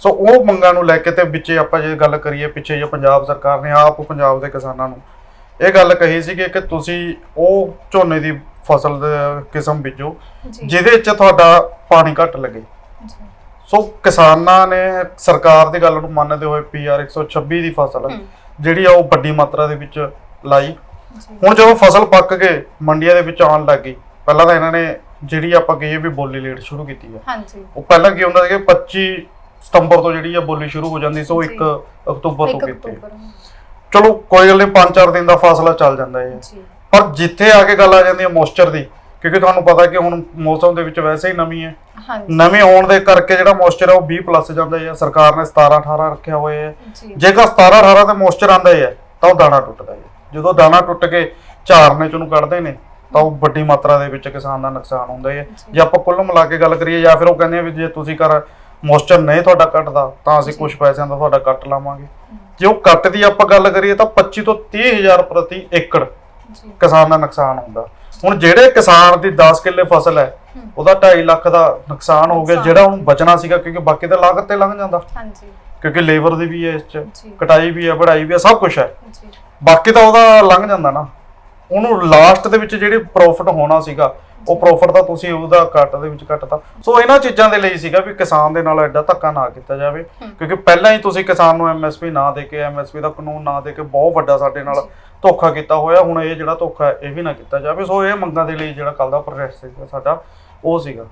ਸੋ ਉਹ ਮੰਗਾਂ ਨੂੰ ਲੈ ਕੇ ਤੇ ਵਿੱਚੇ ਆਪਾਂ ਜੇ ਗੱਲ ਕਰੀਏ ਪਿੱਛੇ ਜੇ ਪੰਜਾਬ ਸਰਕਾਰ ਨੇ ਆਪ ਪੰਜਾਬ ਦੇ ਕਿਸਾਨਾਂ ਨੂੰ ਇਹ ਗੱਲ ਕਹੀ ਸੀ ਕਿ ਤੁਸੀਂ ਉਹ ਝੋਨੇ ਦੀ ਫਸਲ ਦੇ ਕਿਸਮ ਬੀਜੋ ਜਿਹਦੇ 'ਚ ਤੁਹਾਡਾ ਪਾਣੀ ਘੱਟ ਲੱਗੇ। ਜੀ। ਸੋ ਕਿਸਾਨਾਂ ਨੇ ਸਰਕਾਰ ਦੀ ਗੱਲ ਨੂੰ ਮੰਨਦੇ ਹੋਏ ਪੀਆਰ 126 ਦੀ ਫਸਲ ਜਿਹੜੀ ਆ ਉਹ ਵੱਡੀ ਮਾਤਰਾ ਦੇ ਵਿੱਚ ਲਾਈ। ਹੁਣ ਜਦੋਂ ਫਸਲ ਪੱਕ ਕੇ ਮੰਡੀਆਂ ਦੇ ਵਿੱਚ ਆਉਣ ਲੱਗ ਪਹਿਲਾਂ ਤਾਂ ਇਹਨਾਂ ਨੇ ਜਿਹੜੀ ਆਪਾਂ ਕਹੀਏ ਵੀ ਬੋਲੀ ਲੇਟ ਸ਼ੁਰੂ ਕੀਤੀ ਹੈ ਹਾਂਜੀ। ਉਹ ਪਹਿਲਾਂ ਕੀ ਹੁੰਦਾ ਸੀ ਕਿ 25 ਸਤੰਬਰ ਤੋਂ ਜਿਹੜੀ ਆ ਬੋਲੀ ਸ਼ੁਰੂ ਹੋ ਜਾਂਦੀ ਸੀ ਉਹ 1 ਜੀ। ਅਕਤੂਬਰ ਤੋਂ 1 ਕੀਤੀ। ਚਲੋ ਕੋਈ ਗੱਲ ਨਹੀਂ 5-4 ਦਿਨ ਦਾ ਫਾਸਲਾ ਚੱਲ ਜਾਂਦਾ ਹੈ ਪਰ ਜਿੱਥੇ ਆ ਕੇ ਗੱਲ ਆ ਜਾਂਦੀ ਹੈ ਮੋਇਸਚਰ ਦੀ ਕਿਉਂਕਿ ਤੁਹਾਨੂੰ ਪਤਾ ਕਿ ਹੁਣ ਮੌਸਮ ਦੇ ਵਿੱਚ ਵੈਸੇ ਹੀ ਨਮੀ ਹੈ। ਹਾਂਜੀ। ਨਵੇਂ ਹੋਣ ਦੇ ਕਰਕੇ ਜਿਹੜਾ ਮੋਇਸਚਰ ਹੈ ਉਹ 20 ਪਲੱਸ ਜਾਂਦਾ ਹੈ। ਸਰਕਾਰ ਨੇ 17 18 ਰੱਖਿਆ ਹੋਇਆ ਹੈ। ਜੀ। ਜੇਕਰ 17 18 ਤੇ ਮੋਇਸਚਰ ਆਂਦਾ ਹੈ ਤਾਂ ਉਹ ਦਾਣਾ ਟੁੱਟਦਾ ਹੈ। ਜਦੋਂ ਦਾਣਾ ਟੁੱਟ ਕੇ ਝਾਰਨੇ ਚ ਉਹਨੂੰ ਕੱਢਦੇ ਨੇ ਤਾਂ ਉਹ ਵੱਡੀ ਮਾਤਰਾ ਦੇ ਵਿੱਚ ਕਿਸਾਨ ਦਾ ਨੁਕਸਾਨ ਹੁੰਦਾ ਹੈ। ਜੀ। ਆਪਾਂ ਕੁੱਲ ਮਿਲਾ ਕੇ ਗੱਲ ਕਰੀਏ ਜਾਂ ਫਿਰ ਉਹ ਕਹਿੰਦੇ ਆ ਵੀ ਜੇ ਤੁਸੀਂ ਕਰ ਮੋਇਸਚਰ ਨਹੀਂ ਤੁਹਾਡਾ ਕੱਟਦਾ ਤਾਂ ਅਸੀਂ। ਕੁਝ ਪੈਸਿਆਂ ਦਾ ਤੁਹਾਡਾ ਕੱਟ ਲਾਵਾਂਗੇ। ਜੇ ਉਹ ਕੱਟ ਦੀ ਆਪਾਂ ਗੱਲ ਕਰੀਏ ਤਾਂ 25 ਤੋਂ 30 ਹਜ਼ਾਰ ਪ੍ਰਤੀ ਏਕੜ ਕਿਸਾਨ ਦਾ ਨੁਕਸਾਨ ਹੁੰਦਾ। ਹੁਣ ਜਿਹੜੇ ਕਿਸਾਨ ਦੀ 10 ਕਿੱਲੇ ਫਸਲ ਹੈ। ਉਹਦਾ 2.5 ਲੱਖ ਦਾ ਨੁਕਸਾਨ ਹੋ ਗਿਆ। ਜਿਹੜਾ ਉਹਨੂੰ ਬਚਣਾ ਸੀਗਾ ਕਿਉਂਕਿ ਬਾਕੀ ਤਾਂ ਲਾਗਤ ਤੇ ਲੰਘ ਜਾਂਦਾ। ਹਾਂਜੀ। ਕਿਉਂਕਿ ਲੇਬਰ ਦੀ ਵੀ ਹੈ ਇਸ ਚ ਕਟਾਈ ਵੀ ਹੈ ਵਢਾਈ ਵੀ ਹੈ ਸਭ ਕੁਝ ਹੈ। ਬਾਕੀ ਤਾਂ ਉਹਦਾ ਲੰਘ ਜਾਂਦਾ ਨਾ। ਉਹਨੂੰ ਲਾਸਟ ਦੇ ਵਿੱਚ ਜਿਹੜੀ ਪ੍ਰੋਫਿਟ ਹੋਣਾ ਸੀਗਾ ਉਹ ਪ੍ਰੋਫਿਟ ਤਾਂ ਤੁਸੀਂ ਉਹਦਾ ਕੱਟ ਦੇ ਵਿੱਚ ਕੱਟਤਾ ਸੋ ਇਹਨਾਂ ਚੀਜ਼ਾਂ ਦੇ ਲਈ ਸੀਗਾ ਵੀ ਕਿਸਾਨ ਦੇ ਨਾਲ ਐਡਾ ਧੱਕਾ ਨਾ ਕੀਤਾ ਜਾਵੇ। ਕਿਉਂਕਿ ਪਹਿਲਾਂ ਹੀ ਤੁਸੀਂ ਕਿਸਾਨ ਨੂੰ ਐਮਐਸਪੀ ਨਾ ਦੇ ਕੇ ਐਮਐਸਪੀ ਦਾ ਕਾਨੂੰਨ ਨਾ ਦੇ ਕੇ ਬਹੁਤ ਵੱਡਾ ਸਾਡੇ ਨਾਲ ਧੋਖਾ ਕੀਤਾ ਹੋਇਆ। ਹੁਣ ਇਹ ਜਿਹੜਾ ਧੋਖਾ ਇਹ ਵੀ ਨਾ ਕੀਤਾ ਜਾਵੇ। ਸੋ ਇਹ ਮੰਗਾਂ ਦੇ ਲਈ ਜਿਹੜਾ ਕੱਲ ਦਾ ਪ੍ਰੋਟੈਸਟ ਸੀਗਾ ਸਾਡਾ ਉਹ ਸੀਗਾ।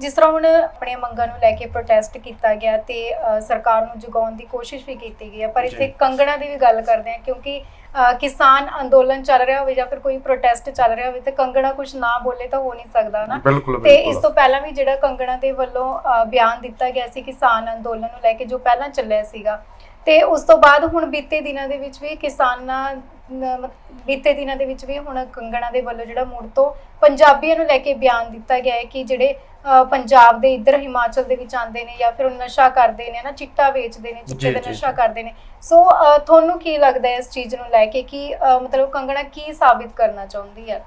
ਜਿਸ ਤਰ੍ਹਾਂ ਹੁਣ ਆਪਣੀਆਂ ਮੰਗਾਂ ਨੂੰ ਲੈ ਕੇ ਪ੍ਰੋਟੈਸਟ ਕੀਤਾ ਗਿਆ ਤੇ ਸਰਕਾਰ ਨੂੰ ਜਗਾਉਣ ਦੀ ਕੋਸ਼ਿਸ਼ ਵੀ ਕੀਤੀ ਗਈ ਹੈ ਪਰ ਇੱਥੇ। ਕੰਗਣਾ ਦੀ ਵੀ ਗੱਲ ਕਰਦੇ ਹਾਂ ਕਿਉਂਕਿ ਕਿਸਾਨ ਅੰਦੋਲਨ ਚੱਲ ਰਿਹਾ ਹੋਵੇ ਜਾਂ ਫਿਰ ਕੋਈ ਪ੍ਰੋਟੈਸਟ ਚੱਲ ਰਿਹਾ ਹੋਵੇ ਤੇ ਕੰਗਣਾ ਕੁਝ ਨਾ ਬੋਲੇ ਤਾਂ ਹੋ ਨਹੀਂ ਸਕਦਾ ਨਾ ਤੇ ਇਸ ਤੋਂ ਪਹਿਲਾਂ ਵੀ ਜਿਹੜਾ ਕੰਗਣਾ ਦੇ ਵੱਲੋਂ ਬਿਆਨ ਦਿੱਤਾ ਗਿਆ ਸੀ ਕਿਸਾਨ ਅੰਦੋਲਨ ਨੂੰ ਲੈ ਕੇ ਜੋ ਪਹਿਲਾਂ ਚੱਲਿਆ ਸੀਗਾ ਤੇ ਉਸ ਤੋਂ ਬਾਅਦ ਹੁਣ ਬੀਤੇ ਦਿਨਾਂ ਦੇ ਵਿੱਚ ਵੀ ਕਿਸਾਨਾਂ ਨ- ਬੀਤੇ ਦਿਨਾਂ ਦੇ ਵਿੱਚ ਵੀ ਹੁਣ ਕੰਗਣਾ ਦੇ ਵੱਲੋਂ ਜਿਹੜਾ ਮੁੜ ਤੋਂ ਪੰਜਾਬੀਆਂ ਨੂੰ ਲੈ ਕੇ ਬਿਆਨ ਦਿੱਤਾ ਗਿਆ ਹੈ ਕਿ ਜਿਹੜੇ ਅ, ਪੰਜਾਬ ਦੇ ਇੱਧਰ ਹਿਮਾਚਲ ਦੇ ਵਿੱਚ ਆਉਂਦੇ ਨੇ ਜਾਂ ਫਿਰ ਉਹ ਨਸ਼ਾ ਕਰਦੇ ਨੇ ਨਾ ਚਿੱਟਾ ਵੇਚਦੇ ਨੇ ਚਿੱਟੇ ਜੀ, ਦਾ ਜੀ, ਨਸ਼ਾ ਜੀ। ਕਰਦੇ ਨੇ ਸੋ ਅ, ਤੁਹਾਨੂੰ ਕੀ ਲੱਗਦਾ ਹੈ ਇਸ ਚੀਜ਼ ਨੂੰ ਲੈ ਕੇ ਕਿ ਅ, ਮਤਲਬ ਕੰਗਣਾ ਕੀ ਸਾਬਿਤ ਕਰਨਾ ਚਾਹੁੰਦੀ ਹੈ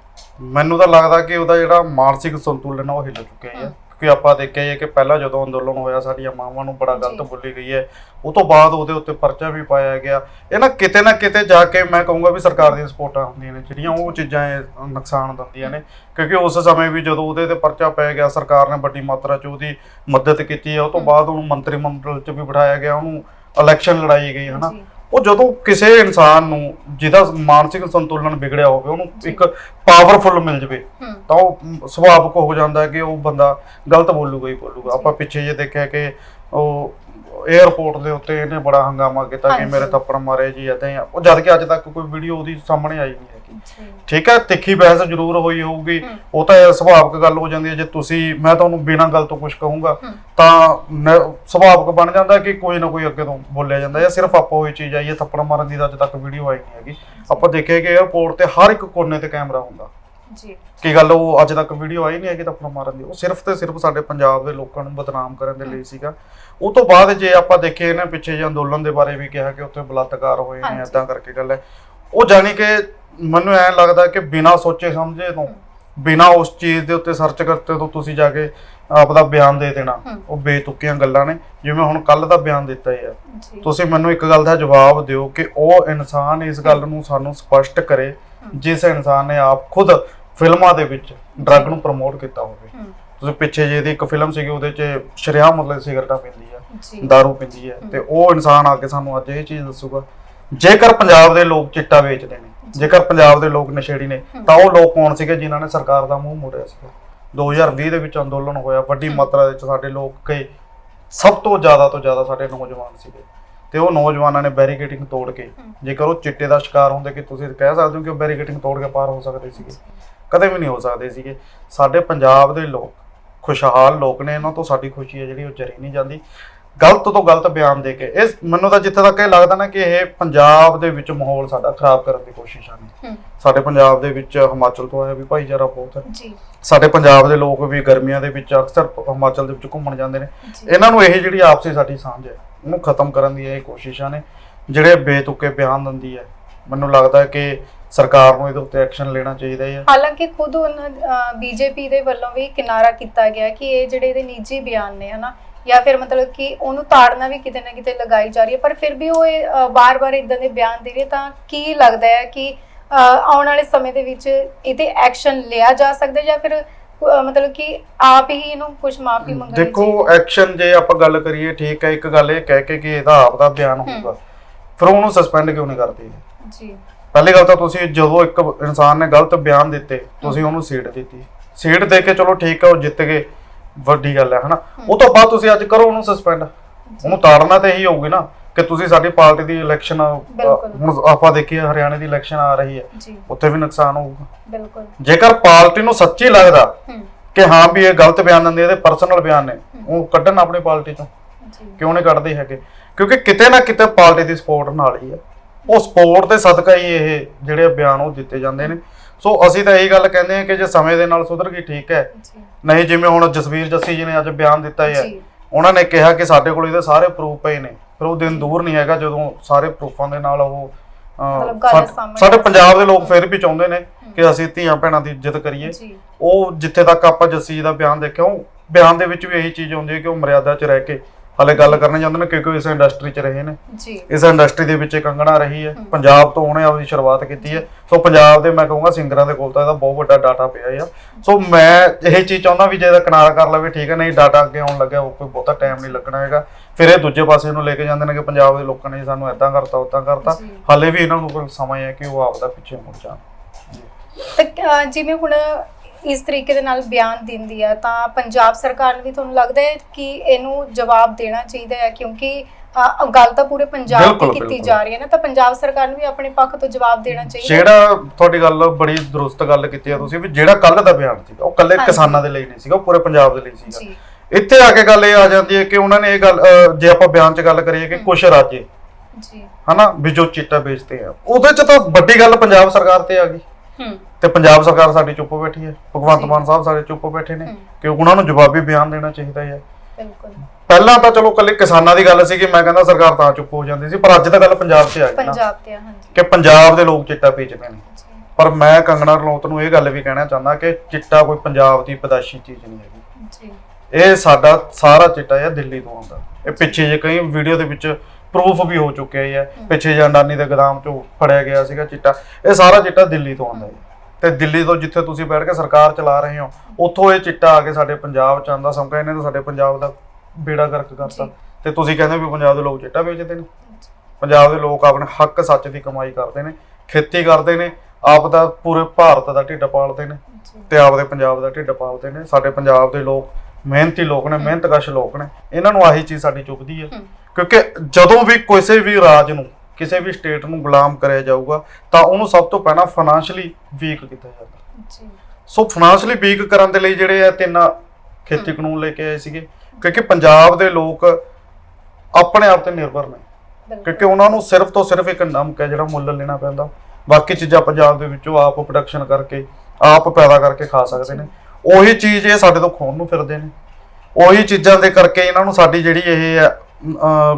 ਮੈਨੂੰ ਤਾਂ ਲੱਗਦਾ ਕਿ ਉਹਦਾ ਜਿਹੜਾ ਮਾਨਸਿਕ ਸੰਤੁਲਨ ਆ ਉਹ ਹਿੱਲ ਚੁੱਕਿਆ ਹੈ। ਕਿਉਂਕਿ ਆਪਾਂ ਦੇਖਿਆ ਹੀ ਹੈ ਕਿ ਪਹਿਲਾਂ ਜਦੋਂ ਅੰਦੋਲਨ ਹੋਇਆ ਸਾਡੀਆਂ ਮਾਵਾਂ ਨੂੰ ਬੜਾ ਗਲਤ। ਬੋਲੀ ਗਈ ਹੈ। ਉਹ ਤੋਂ ਬਾਅਦ ਉਹਦੇ ਉੱਤੇ ਪਰਚਾ ਵੀ ਪਾਇਆ ਗਿਆ। ਇਹ ਨਾ ਕਿਤੇ ਨਾ ਕਿਤੇ ਜਾ ਕੇ ਮੈਂ ਕਹੂੰਗਾ ਵੀ ਸਰਕਾਰ ਦੀਆਂ ਸਪੋਰਟਾਂ ਹੁੰਦੀਆਂ ਨੇ ਜਿਹੜੀਆਂ ਉਹ ਚੀਜ਼ਾਂ ਨੁਕਸਾਨ ਦਿੰਦੀਆਂ ਨੇ। ਕਿਉਂਕਿ ਉਸ ਸਮੇਂ ਵੀ ਜਦੋਂ ਉਹਦੇ ਤੇ ਪਰਚਾ ਪੈ ਗਿਆ ਸਰਕਾਰ ਨੇ ਵੱਡੀ ਮਾਤਰਾ 'ਚ ਉਹਦੀ ਮਦਦ ਕੀਤੀ ਹੈ। ਉਹ ਤੋਂ। ਬਾਅਦ ਉਹਨੂੰ ਮੰਤਰੀ ਮੰਡਲ 'ਚ ਵੀ ਬਿਠਾਇਆ ਗਿਆ। ਉਹਨੂੰ ਇਲੈਕਸ਼ਨ ਲੜਾਈ ਗਈ ਹਨਾ? ਜੀ। ਉਹ ਜਦੋਂ ਕਿਸੇ ਇਨਸਾਨ ਨੂੰ ਜਿਹਦਾ ਮਾਨਸਿਕ ਸੰਤੁਲਨ ਵਿਗੜਿਆ ਹੋਵੇ ਉਹਨੂੰ। ਇੱਕ ਪਾਵਰਫੁਲ ਮਿਲ ਜਵੇ ਤਾਂ ਉਹ ਸੁਭਾਵਿਕ ਹੋ ਜਾਂਦਾ ਕਿ ਉਹ ਬੰਦਾ ਗਲਤ ਬੋਲੂਗਾ ਹੀ ਬੋਲੂਗਾ। ਆਪਾਂ ਪਿੱਛੇ ਜੇ ਦੇਖਿਆ ਕਿ ਉਹ ਏਅਰਪੋਰਟ ਦੇ ਉੱਤੇ ਇਹਨੇ ਬੜਾ ਹੰਗਾਮਾ ਕੀਤਾ ਕਿ ਮੇਰੇ ਥੱਪੜ ਮਾਰੇ ਜੀ ਇਦਾਂ ਉਹ ਜਦ ਕਿ ਅੱਜ ਤੱਕ ਕੋਈ ਵੀਡੀਓ ਉਹਦੀ ਸਾਹਮਣੇ ਆਈ ਨਹੀਂ ਹੈਗੀ। ਠੀਕ ਹੈ ਤਿੱਖੀ ਬਹਿਸ ਜ਼ਰੂਰ ਹੋਈ ਹੋਊਗੀ। ਉਹ ਤਾਂ ਇਹ ਸੁਭਾਵਿਕ ਗੱਲ ਹੋ ਜਾਂਦੀ ਹੈ। ਜੇ ਤੁਸੀਂ ਮੈਂ ਤੁਹਾਨੂੰ ਬਿਨਾਂ ਗੱਲ ਤੋਂ ਕੁਝ ਕਹੂੰਗਾ ਤਾਂ ਨ- ਸੁਭਾਵਿਕ ਬਣ ਜਾਂਦਾ ਕਿ ਕੋਈ ਨਾ ਕੋਈ ਅੱਗੇ ਤੋਂ ਬੋਲਿਆ ਜਾਂਦਾ ਹੈ ਸਿਰਫ ਆਪੋ ਹੋਈ ਚੀਜ਼ ਆਈ ਹੈ ਥੱਪੜ ਮਾਰਨ ਦੀ ਅੱਜ ਤੱਕ ਵੀਡੀਓ ਆਈ ਨਹੀਂ ਹੈਗੀ। ਆਪਾਂ ਦੇਖਿਆ ਕਿ ਏਅਰਪੋਰਟ ਤੇ ਹਰ ਇੱਕ ਕੋਨੇ ਤੇ ਕੈਮਰਾ ਹੁੰਦਾ। ਜੀ। ਕੀ ਗੱਲ ਉਹ ਅੱਜ ਤੱਕ ਵੀਡੀਓ ਆਈ ਨਹੀਂ ਹੈਗੀ ਥੱਪੜ ਮਾਰਨ ਦੀ? ਉਹ ਸਿਰਫ ਤੇ ਸਿਰਫ ਸਾਡੇ ਪੰਜਾਬ ਦੇ ਲੋਕਾਂ ਨੂੰ ਬਦਨਾਮ ਕਰਨ ਦੇ ਲਈ ਸੀਗਾ। ਉਹ ਤੋਂ ਬਾਅਦ ਜੇ ਆਪਾਂ ਦੇਖੀਏ ਇਹਨਾਂ ਪਿੱਛੇ ਜੇ ਅੰਦੋਲਨ ਦੇ ਬਾਰੇ ਵੀ ਕਿਹਾ ਕਿ ਉੱਥੇ ਬਲਾਤਕਾਰ ਹੋਏ ਨੇ। ਇਦਾਂ ਕਰਕੇ ਗੱਲ ਹੈ। ਉਹ ਜਾਣੀ ਕਿ ਮੈਨੂੰ ਐਂ ਲੱਗਦਾ ਕਿ ਬਿਨਾਂ ਸੋਚੇ ਸਮਝੇ ਤੋਂ ਬਿਨਾਂ ਉਸ ਚੀਜ਼ ਦੇ ਉੱਤੇ ਸਰਚ ਕਰਤੇ ਤੋਂ ਤੁਸੀਂ ਜਾ ਕੇ ਆਪਦਾ ਬਿਆਨ ਦੇ ਦੇਣਾ। ਉਹ ਬੇਤੁਕੀਆਂ ਗੱਲਾਂ ਨੇ। ਜਿਵੇਂ ਹੁਣ ਕੱਲ ਦਾ ਬਿਆਨ ਦਿੱਤਾ ਹੀ ਤੁਸੀਂ ਮੈਨੂੰ ਇੱਕ ਗੱਲ ਦਾ ਜਵਾਬ ਦਿਓ ਕਿ ਉਹ ਇਨਸਾਨ ਇਸ ਗੱਲ ਨੂੰ ਸਾਨੂੰ ਸਪਸ਼ਟ ਕਰੇ। ਜਿਸ ਇਨਸਾਨ ਨੇ ਆਪ ਖੁਦ ਫਿਲਮਾਂ ਦੇ ਵਿੱਚ ਡਰੱਗ ਨੂੰ ਪ੍ਰਮੋਟ ਕੀਤਾ ਹੋਵੇ ਤੁਸੀਂ ਪਿੱਛੇ ਜੇ ਦੀ ਇੱਕ ਫਿਲਮ ਸੀਗੀ ਉਹਦੇ 'ਚ ਸ਼ਰਿਆਮ ਮਤਲਬ ਸਿਗਰਟਾਂ ਪੀਂਦੀ ਆ ਦਾਰੂ ਪੀਂਦੀ ਹੂੰ। ਤੇ ਉਹ ਇਨਸਾਨ ਆ ਕੇ ਸਾਨੂੰ ਅੱਜ ਇਹ ਚੀਜ਼ ਦੱਸੂਗਾ ਜੇਕਰ ਪੰਜਾਬ ਦੇ ਲੋਕ ਚਿੱਟਾ ਵੇਚਦੇ ਨੇ ਜੇਕਰ ਪੰਜਾਬ ਦੇ ਲੋਕ ਨਸ਼ੇੜੀ ਨੇ। ਤਾਂ ਉਹ ਲੋਕ ਕੌਣ ਸੀਗੇ ਜਿਨ੍ਹਾਂ ਨੇ ਸਰਕਾਰ ਦਾ ਮੂੰਹ ਮੋੜਿਆ ਸੀਗਾ 2020 ਦੇ ਵਿੱਚ ਅੰਦੋਲਨ ਹੋਇਆ ਵੱਡੀ। ਮਾਤਰਾ ਦੇ ਵਿੱਚ ਸਾਡੇ ਲੋਕ ਗਏ ਸਭ ਤੋਂ ਜ਼ਿਆਦਾ ਤੋਂ ਜ਼ਿਆਦਾ ਸਾਡੇ ਨੌਜਵਾਨ ਸੀਗੇ ਤੇ ਉਹ ਨੌਜਵਾਨਾਂ ਨੇ ਬੈਰੀਕੇਡਿੰਗ ਤੋੜ ਕੇ। ਜੇਕਰ ਉਹ ਚਿੱਟੇ ਦਾ ਸ਼ਿਕਾਰ ਹੁੰਦੇ ਕਿ ਤੁਸੀਂ ਕਹਿ ਸਕਦੇ ਹੋ ਕਿ ਉਹ ਬੈਰੀਕੇਡਿੰਗ ਤੋੜ ਕੇ ਪਾਰ ਹੋ ਸਕਦੇ ਸੀਗੇ ਕਦੇ ਵੀ ਨਹੀਂ ਹੋ ਸਕਦੇ ਸੀਗੇ। ਸਾਡੇ ਪੰਜਾਬ ਦੇ ਲੋਕ ਖੁਸ਼ਹਾਲ ਲੋਕ ਨੇ ਇਹਨਾਂ ਤੋਂ ਸਾਡੀ ਖੁਸ਼ੀ ਹੈ ਜਿਹੜੀ ਉਹ ਜਰੀ ਨਹੀਂ ਜਾਂਦੀ। ਗਲਤ ਤੋਂ ਗਲਤ ਬਿਆਨ ਦੇ ਕੇ ਇਹ ਮੈਨੂੰ ਤਾਂ ਜਿੱਥੇ ਤੱਕ ਇਹ ਲੱਗਦਾ ਨਾ ਕਿ ਇਹ ਪੰਜਾਬ ਦੇ ਵਿੱਚ ਮਾਹੌਲ ਸਾਡਾ ਖਰਾਬ ਕਰਨ ਦੀ ਕੋਸ਼ਿਸ਼ਾਂ ਨੇ ਹੂੰ। ਸਾਡੇ ਪੰਜਾਬ ਦੇ ਵਿੱਚ ਹਿਮਾਚਲ ਤੋਂ ਆਇਆ ਵੀ ਭਾਈਚਾਰਾ ਬਹੁਤ ਹੈ। ਜੀ। ਸਾਡੇ ਪੰਜਾਬ ਦੇ ਲੋਕ ਵੀ ਗਰਮੀਆਂ ਦੇ ਵਿੱਚ ਅਕਸਰ ਹਿਮਾਚਲ ਦੇ ਵਿੱਚ ਘੁੰਮਣ ਜਾਂਦੇ ਨੇ। ਇਹਨਾਂ ਨੂੰ ਇਹ ਜਿਹੜੀ ਆਪਸੀ ਸਾਡੀ ਸਾਂਝ ਹੈ ਉਹਨੂੰ ਖਤਮ ਕਰਨ ਦੀ ਇਹ ਕੋਸ਼ਿਸ਼ਾਂ ਨੇ ਜਿਹੜੇ ਬੇਤੁਕੇ ਬਿਆਨ ਦਿੰਦੀ ਹੈ। ਮੈਨੂੰ ਲੱਗਦਾ ਕਿ ਸਰਕਾਰ ਨੂੰ ਇਹਦੇ ਉੱਤੇ ਐਕਸ਼ਨ ਲੈਣਾ ਚਾਹੀਦਾ ਹੈ। ਹਾਲਾਂਕਿ ਖੁਦ ਉਹਨਾਂ ਬੀਜੇਪੀ ਦੇ ਵੱਲੋਂ ਵੀ ਕਿਨਾਰਾ ਕੀਤਾ ਗਿਆ ਕਿ ਇਹ ਜਿਹੜੇ ਇਹਦੇ ਨਿੱਜੀ ਬਿਆਨ ਨੇ ਹਨਾ ਜਾਂ ਫਿਰ ਮਤਲਬ ਕਿ ਉਹਨੂੰ ਤਾੜਨਾ ਵੀ ਕਿਤੇ ਨਾ ਕਿਤੇ ਲਗਾਈ ਜਾ ਰਹੀ ਹੈ ਪਰ ਫਿਰ ਵੀ ਉਹ ਬਾਰ-ਬਾਰ ਇਦਾਂ ਦੇ ਬਿਆਨ ਦੇ ਰਹੀ ਤਾਂ ਕੀ ਲੱਗਦਾ ਹੈ ਕਿ ਆਉਣ ਵਾਲੇ ਸਮੇਂ ਦੇ ਵਿੱਚ ਇਹਤੇ ਐਕਸ਼ਨ ਲਿਆ ਜਾ ਸਕਦਾ ਜਾਂ ਫਿਰ ਮਤਲਬ ਕਿ ਆਪ ਹੀ ਇਹਨੂੰ ਕੁਝ ਮਾਫੀ ਮੰਗਣੀ ਦੇਖੋ ਐਕਸ਼ਨ ਜੇ ਆਪਾਂ ਗੱਲ ਕਰੀਏ ਠੀਕ ਹੈ ਇੱਕ ਗੱਲ ਇਹ ਕਹਿ ਕੇ ਕਿ ਇਹਦਾ ਆਪ ਦਾ ਬਿਆਨ ਹੋਊਗਾ। ਫਿਰ ਉਹਨੂੰ ਸਸਪੈਂਡ ਕਿਉਂ ਨਹੀਂ ਕਰਦੇ ਜੀ। ਪਹਿਲੀ ਗੱਲ ਤਾਂ ਤੁਸੀਂ ਜਦੋਂ ਇੱਕ ਇਨਸਾਨ ਨੇ ਗਲਤ ਬਿਆਨ ਦਿੱਤੇ ਤੁਸੀਂ ਉਹਨੂੰ ਸੀਟ ਦਿੱਤੀ। ਸੀਟ ਦੇ ਕੇ ਚਲੋ ਠੀਕ ਹੈ ਉਹ ਜਿੱਤ ਗਏ ਵੱਡੀ ਗੱਲ ਹੈ ਹਨਾ? ਉਹ ਤੋਂ ਬਾਅਦ ਤੁਸੀਂ ਅੱਜ ਕਰੋ ਉਹਨੂੰ ਸਸਪੈਂਡ ਉਹਨੂੰ ਤਾੜਨਾ ਤੇ ਇਹੀ ਹੋਊਗੀ ਨਾ ਕਿ ਤੁਸੀਂ ਸਾਡੀ ਪਾਰਟੀ ਦੀ ਇਲੈਕਸ਼ਨ। ਹੁਣ ਆਪਾਂ ਦੇਖੀਏ ਹਰਿਆਣੇ ਦੀ ਇਲੈਕਸ਼ਨ ਆ ਰਹੀ ਹੈ। ਉੱਥੇ ਵੀ ਨੁਕਸਾਨ ਹੋਊਗਾ। ਬਿਲਕੁਲ। ਜੇਕਰ ਪਾਰਟੀ ਨੂੰ ਸੱਚੀ ਲੱਗਦਾ ਹੂੰ ਕਿ ਹਾਂ ਵੀ ਇਹ ਗਲਤ ਬਿਆਨ ਦਿੰਦੇ ਇਹਦੇ ਪਰਸਨਲ ਬਿਆਨ ਨੇ ਉਹ ਕੱਢਣ ਆਪਣੀ ਪਾਰਟੀ ਚੋਂ। ਜੀ। ਕਿਉਂ ਨਹੀਂ ਕੱਢਦੇ ਹੈਗੇ? ਕਿਉਂਕਿ ਕਿਤੇ ਨਾ ਕਿਤੇ ਪਾਰਟੀ ਦੀ ਸਪੋਰਟ ਨਾਲ ਹੀ ਹੈ। ਉਹ ਸਪੋਰਟ ਦੇ ਸਦਕਾ ਹੀ ਇਹ ਜਿਹੜੇ ਬਿਆਨ ਉਹ ਦਿੱਤੇ ਜਾਂਦੇ ਨੇ। ਸੋ ਅਸੀਂ ਤਾਂ ਇਹੀ ਗੱਲ ਕਹਿੰਦੇ ਹਾਂ ਕਿ ਜੇ ਸਮੇਂ ਦੇ ਨਾਲ ਸੁਧਰ ਗਈ ਠੀਕ ਹੈ। ਨਹੀਂ ਜਿਵੇਂ ਹੁਣ ਜਸਵੀਰ ਜੱਸੀ ਜੀ ਨੇ ਅੱਜ ਬਿਆਨ ਦਿੱਤਾ ਹੈ ਉਹਨਾਂ ਨੇ ਕਿਹਾ ਕਿ ਸਾਡੇ ਕੋਲ ਇਹਦੇ ਸਾਰੇ ਪ੍ਰੂਫ ਪਏ ਨੇ ਫਿਰ ਉਹ ਦਿਨ ਦੂਰ ਨਹੀਂ ਹੈਗਾ ਜਦੋਂ ਸਾਰੇ ਪ੍ਰੂਫਾਂ ਦੇ ਨਾਲ ਉਹ ਸਾਡੇ ਪੰਜਾਬ ਦੇ ਲੋਕ ਫਿਰ ਵੀ ਚਾਹੁੰਦੇ ਨੇ ਕਿ ਅਸੀਂ ਧੀਆਂ ਭੈਣਾਂ ਦੀ ਇੱਜ਼ਤ ਕਰੀਏ। ਉਹ ਜਿੱਥੇ ਤੱਕ ਆਪਾਂ ਜੱਸੀ ਜੀ ਦਾ ਬਿਆਨ ਦੇਖਿਆ ਉਹ ਬਿਆਨ ਦੇ ਵਿੱਚ ਵੀ ਇਹੀ ਚੀਜ਼ ਹੁੰਦੀ ਹੈ ਕਿ ਉਹ ਮਰਿਆਦਾ 'ਚ ਰਹਿ ਕੇ ਹਲੇ ਗੱਲ ਕਰਨਾ ਚਾਹੁੰਦੇ ਨੇ ਕਿਉਂਕਿ ਇਸ ਇੰਡਸਟਰੀ 'ਚ ਰਹੇ ਨੇ। ਜੀ। ਇਸ ਇੰਡਸਟਰੀ ਦੇ ਵਿੱਚ ਕੰਗਣਾ ਰਹੀ ਹੈ। ਪੰਜਾਬ ਤੋਂ ਉਹਨੇ ਆਪਣੀ ਸ਼ੁਰੂਆਤ ਕੀਤੀ ਹੈ। ਸੋ ਪੰਜਾਬ ਦੇ ਮੈਂ ਕਹੂੰਗਾ ਸਿੰਗਰਾਂ ਦੇ ਕੋਲ ਤਾਂ ਇਹਦਾ ਬਹੁਤ ਵੱਡਾ ਡਾਟਾ ਪਿਆ ਆ। ਸੋ ਮੈਂ ਇਹ ਚੀਜ਼ ਚਾਹੁੰਦਾ ਵੀ ਜੇ ਇਹਦਾ ਕਿਨਾਰਾ ਕਰ ਲਵੇ ਠੀਕ ਹੈ ਨਹੀਂ ਡਾਟਾ ਅੱਗੇ ਆਉਣ ਲੱਗਿਆ ਉਹ ਕੋਈ ਬਹੁਤਾ ਟਾਈਮ ਨਹੀਂ ਲੱਗਣਾ ਹੈਗਾ। ਫਿਰ ਇਹ ਦੂਜੇ ਪਾਸੇ ਨੂੰ ਲੈ ਕੇ ਜਾਂਦੇ ਨੇ ਕਿ ਪੰਜਾਬ ਦੇ ਲੋਕਾਂ ਨੇ ਸਾਨੂੰ ਇਦਾਂ ਕਰਤਾ ਉਦਾਂ ਕਰਤਾ। ਹਾਲੇ ਵੀ ਇਹਨਾਂ ਨੂੰ ਕੋਈ ਸਮਾਂ ਹੈ ਕਿ ਉਹ ਆਪਦਾ ਪਿੱਛੇ ਮੁੜ ਜਾਣ। ਜਿਵੇਂ ਹੁਣ ਇਸ ਤਰੀਕੇ ਦੇ ਨਾਲ ਬਿਆਨ ਦਿੰਦੀ ਆ ਤਾਂ ਪੰਜਾਬ ਸਰਕਾਰ ਨੂੰ ਵੀ ਤੁਹਾਨੂੰ ਲੱਗਦਾ ਹੈ ਕਿ ਇਹਨੂੰ ਜਵਾਬ ਦੇਣਾ ਚਾਹੀਦਾ ਹੈ? ਕਿਉਂਕਿ ਗੱਲ ਤਾਂ ਪੂਰੇ ਪੰਜਾਬ ਦੀ ਕੀਤੀ ਬਿਲਕੁਲ। ਜਾ ਰਹੀ ਹੈ ਨਾ ਤਾਂ ਪੰਜਾਬ ਸਰਕਾਰ ਨੂੰ ਵੀ ਆਪਣੇ ਪੱਖ ਤੋਂ ਜਵਾਬ ਦੇਣਾ ਚਾਹੀਦਾ ਹੈ। ਜਿਹੜਾ ਤੁਹਾਡੀ ਗੱਲ ਬੜੀ ਦਰੁਸਤ ਗੱਲ ਕੀਤੀ ਆ ਤੁਸੀਂ ਵੀ ਜਿਹੜਾ ਕੱਲ ਦਾ ਬਿਆਨ ਸੀਗਾ ਉਹ ਕੱਲੇ ਹਾਂਜੀ। ਕਿਸਾਨਾਂ ਦੇ ਲਈ ਨਹੀਂ ਸੀਗਾ ਉਹ ਪੂਰੇ ਪੰਜਾਬ ਦੇ ਲਈ ਸੀਗਾ। ਜੀ। ਇੱਥੇ ਆ ਕੇ ਗੱਲ ਇਹ ਆ ਜਾਂਦੀ ਹੈ ਕਿ ਉਹਨਾਂ ਨੇ ਇਹ ਗੱਲ ਅਹ, ਜੇ ਆਪਾਂ ਬਿਆਨ 'ਚ ਗੱਲ ਕਰੀਏ ਕਿ ਕੁਝ ਰਾਜੇ ਜੀ। ਹਨਾ ਵੀ ਜੋ ਚਿੱਟਾ ਵੇਚਦੇ ਆ ਉਹਦੇ 'ਚ ਤਾਂ ਵੱਡੀ ਗੱਲ ਪੰਜਾਬ ਸਰਕਾਰ ਤੇ ਆ ਗਈ। ਹੂੰ। ਤੇ ਪੰਜਾਬ ਸਰਕਾਰ ਸਾਡੀ ਚੁੱਪ ਬੈਠੀ ਹੈ। ਭਗਵੰਤ। ਮਾਨ ਸਾਹਿਬ ਸਾਡੇ ਚੁੱਪ ਬੈਠੇ ਨੇ। ਕਿ ਉਹਨਾਂ ਨੂੰ ਜਵਾਬੀ ਬਿਆਨ ਦੇਣਾ ਚਾਹੀਦਾ ਹੈ ਬਿਲਕੁਲ। ਪਹਿਲਾਂ ਤਾਂ ਚਲੋ ਕੱਲੇ ਕਿਸਾਨਾਂ ਦੀ ਗੱਲ ਸੀ ਕਿ ਮੈਂ ਕਹਿੰਦਾ ਸਰਕਾਰ ਤਾਂ ਚੁੱਪ ਹੋ ਜਾਂਦੀ ਸੀ ਪਰ ਅੱਜ ਤਾਂ ਗੱਲ ਪੰਜਾਬ 'ਚ ਆ ਗਈ ਨਾ। ਪੰਜਾਬ ਤੇ ਆ, ਹਾਂਜੀ। ਕਿ ਪੰਜਾਬ ਦੇ ਲੋਕ ਚਿੱਟਾ ਵੇਚਦੇ ਨੇ। ਜੀ। ਪਰ ਮੈਂ ਕੰਗਣਾ ਰਣੌਤ ਨੂੰ ਇਹ ਗੱਲ ਵੀ ਕਹਿਣਾ ਚਾਹੁੰਦਾ ਕਿ ਚਿੱਟਾ ਕੋਈ ਪੰਜਾਬ ਦੀ ਪਦਾਸ਼ੀ ਚੀਜ਼ ਨਹੀਂ ਹੈਗੀ। ਜੀ। ਇਹ ਸਾਡਾ ਸਾਰਾ ਚਿੱਟਾ ਹੈ ਦਿੱਲੀ ਤੋਂ ਆਉਂਦਾ। ਇਹ ਪਿੱਛੇ ਜੇ ਕਈ ਵੀਡੀਓ ਦੇ ਵਿੱਚ ਪ੍ਰੂਫ ਵੀ ਹੋ ਚੁੱਕਿਆ ਹੈ ਪਿੱਛੇ ਜੇ ਅੰਡਾਨੀ ਦੇ ਗਦਾਮ ਚੋਂ ਫੜਿਆ ਗਿਆ ਸੀਗਾ ਚਿੱਟਾ। ਇਹ ਸਾਰਾ ਚਿੱਟਾ ਦਿੱਲੀ ਤੋਂ ਆਉਂਦਾ ਹੈ। ਤੇ ਦਿੱਲੀ ਤੋਂ ਜਿੱਥੇ ਤੁਸੀਂ ਬੈਠ ਕੇ ਸਰਕਾਰ ਚਲਾ ਰਹੇ ਹੋ ਉੱਥੋਂ ਇਹ ਚਿੱਟਾ ਆ ਕੇ ਸਾਡੇ ਪੰਜਾਬ ਚ ਆਂਦਾ ਸਮਕਾ ਇਹਨੇ ਤਾਂ ਸਾਡੇ ਪੰਜਾਬ ਦਾ ਬੇੜਾ ਗਰਕ ਕਰਤਾ। ਤੇ ਤੁਸੀਂ ਕਹਿੰਦੇ ਵੀ ਪੰਜਾਬ ਦੇ ਲੋਕ ਚਿੱਟਾ ਵੇਚਦੇ ਨੇ? ਪੰਜਾਬ ਦੇ ਲੋਕ ਆਪਣੇ ਹੱਕ ਸੱਚ ਦੀ ਕਮਾਈ ਕਰਦੇ ਨੇ ਖੇਤੀ ਕਰਦੇ ਨੇ ਆਪ ਦਾ ਪੂਰੇ ਭਾਰਤ ਦਾ ਢਿੱਡ ਪਾਲਦੇ ਨੇ ਤੇ ਆਪਦੇ ਪੰਜਾਬ ਦਾ ਢਿੱਡ ਪਾਲਦੇ ਨੇ। ਸਾਡੇ ਪੰਜਾਬ ਦੇ ਲੋਕ ਮਿਹਨਤੀ ਲੋਕ ਨੇ ਮਿਹਨਤਕਸ਼ ਲੋਕ ਨੇ। ਇਹਨਾਂ ਨੂੰ ਆਹੀ ਚੀਜ਼ ਸਾਡੀ ਚੁੱਭਦੀ ਹੈ। ਹੂੰ। ਕਿਉਂਕਿ ਜਦੋਂ ਵੀ ਕਿਸੇ ਵੀ ਰਾਜ ਨੂੰ ਕਿਸੇ ਵੀ ਸਟੇਟ ਨੂੰ ਗੁਲਾਮ ਕਰਿਆ ਜਾਊਗਾ ਤਾਂ ਉਹਨੂੰ ਸਭ ਤੋਂ ਪਹਿਲਾਂ ਫਾਈਨਾਂਸ਼ਲੀ ਵੀਕ ਕੀਤਾ ਜਾਂਦਾ। ਜੀ। ਸੋ ਫਾਈਨਾਂਸ਼ਲੀ ਵੀਕ ਕਰਨ ਦੇ ਲਈ ਜਿਹੜੇ ਆ ਤਿੰਨ ਖੇਤੀ ਕਾਨੂੰਨ ਲੈ ਕੇ ਆਏ ਸੀਗੇ ਕਿਉਂਕਿ ਪੰਜਾਬ ਦੇ ਲੋਕ ਆਪਣੇ ਆਪ ਤੇ ਨਿਰਭਰ ਨੇ। ਕਿਉਂਕਿ ਉਹਨਾਂ ਨੂੰ ਸਿਰਫ ਤੋਂ ਸਿਰਫ ਇੱਕ ਨਮਕ ਹੈ ਜਿਹੜਾ ਮੁੱਲ ਲੈਣਾ ਪੈਂਦਾ। ਬਾਕੀ ਚੀਜ਼ਾਂ ਪੰਜਾਬ ਦੇ ਵਿੱਚੋਂ ਆਪ ਪ੍ਰੋਡਕਸ਼ਨ ਕਰਕੇ ਆਪ ਪੈਦਾ ਕਰਕੇ ਖਾ ਸਕਦੇ ਨੇ। ਉਹੀ ਚੀਜ਼ ਇਹ ਸਾਡੇ ਤੋਂ ਖੋਣ ਨੂੰ ਫਿਰਦੇ ਨੇ। ਉਹੀ ਚੀਜ਼ਾਂ ਦੇ ਕਰਕੇ ਇਹਨਾਂ ਨੂੰ ਸਾਡੀ ਜਿਹੜੀ ਇਹ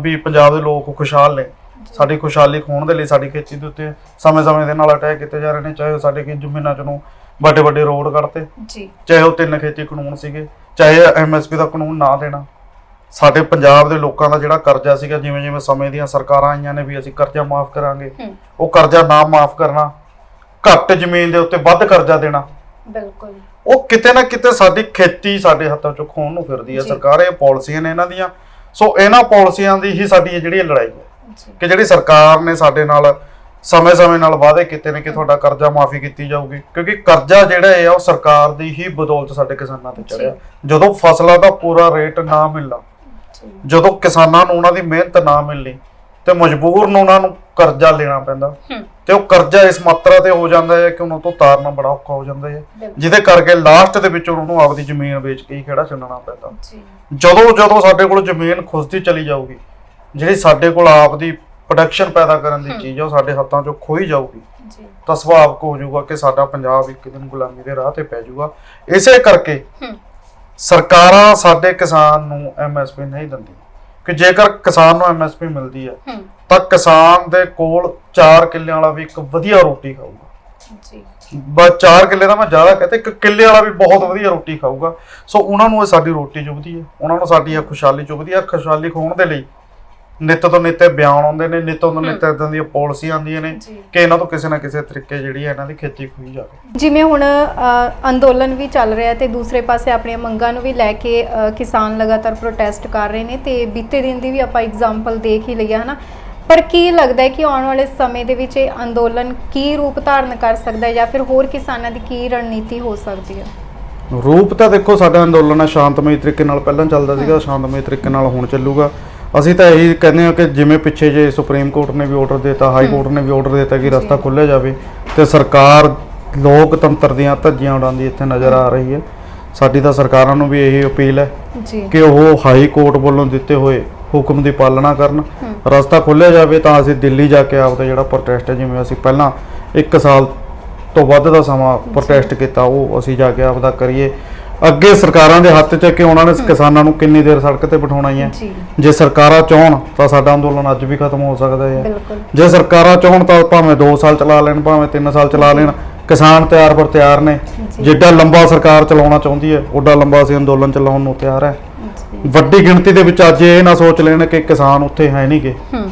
ਵੀ ਪੰਜਾਬ ਦੇ ਲੋਕ ਖੁਸ਼ਹਾਲ ਨੇ। ਸਾਡੀ ਖੁਸ਼ਹਾਲੀ ਖੋਣ ਦੇ ਲਈ ਸਾਡੀ ਖੇਤੀ ਦੇ ਉੱਤੇ ਸਮੇਂ-ਸਮੇਂ ਦੇ ਨਾਲ ਅਟੈਕ ਕੀਤੇ ਜਾ ਰਹੇ ਨੇ ਚਾਹੇ ਉਹ ਸਾਡੇ ਕੀ ਜ਼ਮੀਨਾਂ 'ਚ ਨੂੰ ਵੱਡੇ ਵੱਡੇ ਰੋਡ ਕੱਢਤੇ ਜੀ। ਚਾਹੇ ਉਹ ਤਿੰਨ ਖੇਤੀ ਕਾਨੂੰਨ ਸੀਗੇ ਚਾਹੇ ਐਮਐਸਪੀ ਦਾ ਕਾਨੂੰਨ ਨਾ ਦੇਣਾ। ਸਾਡੇ ਪੰਜਾਬ ਦੇ ਲੋਕਾਂ ਦਾ ਜਿਹੜਾ ਕਰਜ਼ਾ ਸੀਗਾ ਜਿਵੇਂ ਜਿਵੇਂ ਸਮੇਂ ਦੀਆਂ ਸਰਕਾਰਾਂ ਆਈਆਂ ਨੇ ਵੀ ਅਸੀਂ ਕਰਜ਼ਾ ਮਾਫ ਕਰਾਂਗੇ ਉਹ ਕਰਜ਼ਾ ਨਾ ਮਾਫ ਕਰਨਾ ਘੱਟ ਜ਼ਮੀਨ ਦੇ ਉੱਤੇ ਵੱਧ ਕਰਜ਼ਾ ਦੇਣਾ। ਬਿਲਕੁਲ। ਉਹ ਕਿਤੇ ਨਾ ਕਿਤੇ ਸਾਡੀ ਖੇਤੀ ਸਾਡੇ ਹੱਥਾਂ ਚੋਂ ਖੋਣ ਨੂੰ ਫਿਰਦੀ ਹੈ। ਸਰਕਾਰ ਇਹ ਪਾਲਿਸੀਆਂ ਨੇ ਇਹਨਾਂ ਦੀਆਂ। ਸੋ ਇਹਨਾਂ ਪਾਲਿਸੀਆਂ ਦੀ ਹੀ ਸਾਡੀ ਜਿਹੜੀ ਲੜਾਈ ਹੈ। ਕਿ ਜਿਹੜੀ ਸਰਕਾਰ ਨੇ ਸਾਡੇ ਨਾਲ ਸਮੇਂ-ਸਮੇਂ ਨਾਲ ਵਾਅਦੇ ਕੀਤੇ ਨੇ ਕਿ ਤੁਹਾਡਾ ਕਰਜ਼ਾ ਮਾਫੀ ਕੀਤੀ ਜਾਊਗੀ ਕਿਉਂਕਿ ਕਰਜ਼ਾ ਜਿਹੜਾ ਹੈ ਉਹ ਸਰਕਾਰ ਦੀ ਹੀ ਬਦੌਲਤ ਸਾਡੇ ਕਿਸਾਨਾਂ ਤੇ ਚੜਿਆ ਜਦੋਂ ਫਸਲਾਂ ਦਾ ਪੂਰਾ ਰੇਟ ਨਾ ਮਿਲਣਾ ਜਦੋਂ ਕਿਸਾਨਾਂ ਨੂੰ ਉਹਨਾਂ ਦੀ ਮਿਹਨਤ ਨਾ ਮਿਲਣੀ ਤੇ ਮਜਬੂਰ ਨੂੰ ਉਹਨਾਂ ਨੂੰ ਕਰਜ਼ਾ ਲੈਣਾ ਪੈਂਦਾ ਤੇ ਉਹ ਕਰਜ਼ਾ ਇਸ ਮਾਤਰਾ ਤੇ ਹੋ ਜਾਂਦਾ ਹੈ ਕਿ ਉਹਨਾਂ ਤੋਂ ਤਾਰਨਾ ਬੜਾ ਔਖਾ ਹੋ ਜਾਂਦਾ ਹੈ ਜਿਹਦੇ ਕਰਕੇ ਲਾਸਟ ਦੇ ਵਿੱਚ ਉਹਨਾਂ ਨੂੰ ਆਪਦੀ ਜ਼ਮੀਨ ਵੇਚ ਕੇ ਹੀ ਖੜਾ ਛੱਡਣਾ ਪੈਂਦਾ। ਜਦੋਂ ਜਦੋਂ ਸਾਡੇ ਕੋਲ ਜ਼ਮੀਨ ਖੁਸਦੀ ਚਲੀ ਜਾਊਗੀ ਜਿਹੜੀ ਸਾਡੇ ਕੋਲ ਆਪ ਦੀ ਪ੍ਰੋਡਕਸ਼ਨ ਪੈਦਾ ਕਰਨ ਦੀ ਚੀਜ਼ ਹੈ ਉਹ ਸਾਡੇ ਹੱਥਾਂ ਚੋਂ ਖੋਈ ਜਾਊਗੀ। ਜੀ। ਤਾਂ ਸੁਭਾਵਿਕ ਹੋ ਜਾਊਗਾ ਕਿ ਸਾਡਾ ਪੰਜਾਬ ਇੱਕ ਦਿਨ ਗੁਲਾਮੀ ਦੇ ਰਾਹ ਤੇ ਪੈ ਜਾਊਗਾ। ਇਸੇ ਕਰਕੇ ਸਰਕਾਰਾਂ ਸਾਡੇ ਕਿਸਾਨ ਨੂੰ ਐਮਐਸਪੀ ਨਹੀਂ ਦਿੰਦੀ ਕਿ ਜੇਕਰ ਕਿਸਾਨ ਨੂੰ ਐਮਐਸਪੀ ਮਿਲਦੀ ਹੈ ਹੂੰ ਤਾਂ ਕਿਸਾਨ ਦੇ ਕੋਲ 4 ਕਿੱਲਿਆਂ ਵਾਲਾ ਵੀ ਇੱਕ ਵਧੀਆ ਰੋਟੀ ਖਾਊਗਾ। ਜੀ। ਬਸ 4 ਕਿੱਲੇ ਦਾ ਮੈਂ ਜ਼ਿਆਦਾ ਕਹਤੇ ਇੱਕ ਕਿੱਲੇ ਵਾਲਾ ਵੀ ਬਹੁਤ ਵਧੀਆ ਰੋਟੀ ਖਾਊਗਾ। ਸੋ ਉਹਨਾਂ ਨੂੰ ਇਹ ਸਾਡੀ ਰੋਟੀ ਚੁਭਦੀ ਹੈ ਉਹਨਾਂ ਨੂੰ ਸਾਡੀ ਇਹ ਖੁਸ਼ਹਾਲੀ ਚੁਭਦੀ ਹੈ ਖੁਸ਼ਹਾਲੀ ਖੋਣ ਦੇ ਲਈ ਨਿੱਤ ਤੋਂ ਨਿੱਤ ਬਿਆਨ ਆਉਂਦੇ ਨੇ ਨਿੱਤ ਤੋਂ ਨਿੱਤ ਇਦਾਂ ਦੀਆਂ ਪਾਲਿਸੀਆਂ ਆਉਂਦੀਆਂ ਨੇ ਜੀ। ਕਿ ਇਹਨਾਂ ਤੋਂ ਕਿਸੇ ਨਾ ਕਿਸੇ ਤਰੀਕੇ ਜਿਹੜੀ ਹੈ ਇਹਨਾਂ ਦੀ ਖੇਤੀ ਖੋਈ ਜਾਵੇ। ਜਿਵੇਂ ਹੁਣ ਅ, ਅੰਦੋਲਨ ਵੀ ਚੱਲ ਰਿਹਾ ਤੇ ਦੂਸਰੇ ਪਾਸੇ ਆਪਣੀਆਂ ਮੰਗਾਂ ਨੂੰ ਵੀ ਲੈ ਕੇ ਅ, ਕਿਸਾਨ ਲਗਾਤਾਰ ਪ੍ਰੋਟੈਸਟ ਕਰ ਰਹੇ ਨੇ ਤੇ ਬੀਤੇ ਦਿਨ ਦੀ ਵੀ ਆਪਾਂ ਐਗਜ਼ਾਮਪਲ ਦੇਖ ਹੀ ਲਈਆ ਹਨਾ? ਪਰ ਕੀ ਲੱਗਦਾ ਹੈ ਕਿ ਆਉਣ ਵਾਲੇ ਸਮੇਂ ਦੇ ਵਿੱਚ ਇਹ ਅੰਦੋਲਨ ਕੀ ਰੂਪ ਧਾਰਨ ਕਰ ਸਕਦਾ ਹੈ ਜਾਂ ਫਿਰ ਹੋਰ ਕਿਸਾਨਾਂ ਦੀ ਕੀ ਰਣਨੀਤੀ ਹੋ ਸਕਦੀ ਹੈ? ਰੂਪ ਤਾਂ ਦੇਖੋ ਸਾਡਾ ਅੰਦੋਲਨ ਸ਼ਾਂਤਮਈ ਤਰੀਕੇ ਨਾਲ ਪਹਿਲਾਂ ਚੱਲਦਾ ਸੀਗਾ ਸ਼ਾਂਤਮਈ ਤਰੀਕੇ ਨਾਲ ਹੁਣ ਚੱਲੂਗਾ। ਅਸੀਂ ਤਾਂ ਇਹੀ ਕਹਿੰਦੇ ਹਾਂ ਕਿ ਜਿਵੇਂ ਪਿੱਛੇ ਜੇ ਸੁਪਰੀਮ ਕੋਰਟ ਨੇ ਵੀ ਆਰਡਰ ਦਿੱਤਾ ਹਾਈ ਕੋਰਟ ਨੇ ਵੀ ਆਰਡਰ ਦਿੱਤਾ ਕਿ ਰਸਤਾ ਖੋਲ੍ਹਿਆ ਜਾਵੇ ਤੇ ਸਰਕਾਰ ਲੋਕਤੰਤਰ ਦੀਆਂ ਧੱਜੀਆਂ ਉਡਾਉਂਦੀ ਇੱਥੇ ਨਜ਼ਰ ਆ ਰਹੀ ਹੈ। ਸਾਡੀ ਤਾਂ ਸਰਕਾਰਾਂ ਨੂੰ ਵੀ ਇਹੀ ਅਪੀਲ ਹੈ ਜੀ। ਕਿ ਉਹ ਹਾਈ ਕੋਰਟ ਵੱਲੋਂ ਦਿੱਤੇ ਹੋਏ ਹੁਕਮ ਦੀ ਪਾਲਣਾ ਕਰਨ। ਰਸਤਾ ਖੋਲ੍ਹਿਆ ਜਾਵੇ ਤਾਂ ਅਸੀਂ ਦਿੱਲੀ ਜਾ ਕੇ ਆਪਦਾ ਜਿਹੜਾ ਪ੍ਰੋਟੈਸਟ ਹੈ ਜਿਵੇਂ ਅਸੀਂ ਪਹਿਲਾਂ 1 ਸਾਲ ਤੋਂ ਵੱਧ ਦਾ ਸਮਾਂ ਪ੍ਰੋਟੈਸਟ ਕੀਤਾ ਉਹ ਅਸੀਂ ਜਾ ਕੇ ਆਪਦਾ ਕਰੀਏ। ਅੱਗੇ ਸਰਕਾਰਾਂ ਦੇ ਹੱਥ 'ਚ ਹੈ ਕਿ ਉਹਨਾਂ ਨੇ ਕਿਸਾਨਾਂ ਨੂੰ ਕਿੰਨੀ ਦੇਰ ਸੜਕ ਤੇ ਬਿਠਾਉਣਾ ਹੀ ਹੈ। ਜੀ। ਜੇ ਸਰਕਾਰਾਂ ਚਾਹਣ ਤਾਂ ਸਾਡਾ ਅੰਦੋਲਨ ਅੱਜ ਵੀ ਖਤਮ ਹੋ ਸਕਦਾ ਹੈ। ਬਿਲਕੁਲ। ਜੇ ਸਰਕਾਰਾਂ ਚਾਹਣ ਤਾਂ ਭਾਵੇਂ 2 ਸਾਲ ਚਲਾ ਲੈਣ ਭਾਵੇਂ 3 ਸਾਲ ਚਲਾ ਲੈਣ ਕਿਸਾਨ ਤਿਆਰ ਪਰ ਤਿਆਰ ਨੇ। ਜਿੱਡਾ ਲੰਬਾ ਸਰਕਾਰ ਚਲਾਉਣਾ ਚਾਹੁੰਦੀ ਹੈ ਓਡਾ ਲੰਬਾ ਅਸੀਂ ਅੰਦੋਲਨ ਚਲਾਉਣ ਨੂੰ ਤਿਆਰ ਹੈ। ਵੱਡੀ ਗਿਣਤੀ ਦੇ ਵਿੱਚ ਅੱਜ ਇਹ ਨਾ ਸੋਚ ਲੈਣ ਕਿ ਕਿਸਾਨ ਉੱਥੇ ਹੈ ਨਹੀਂਗੇ ਹੂੰ।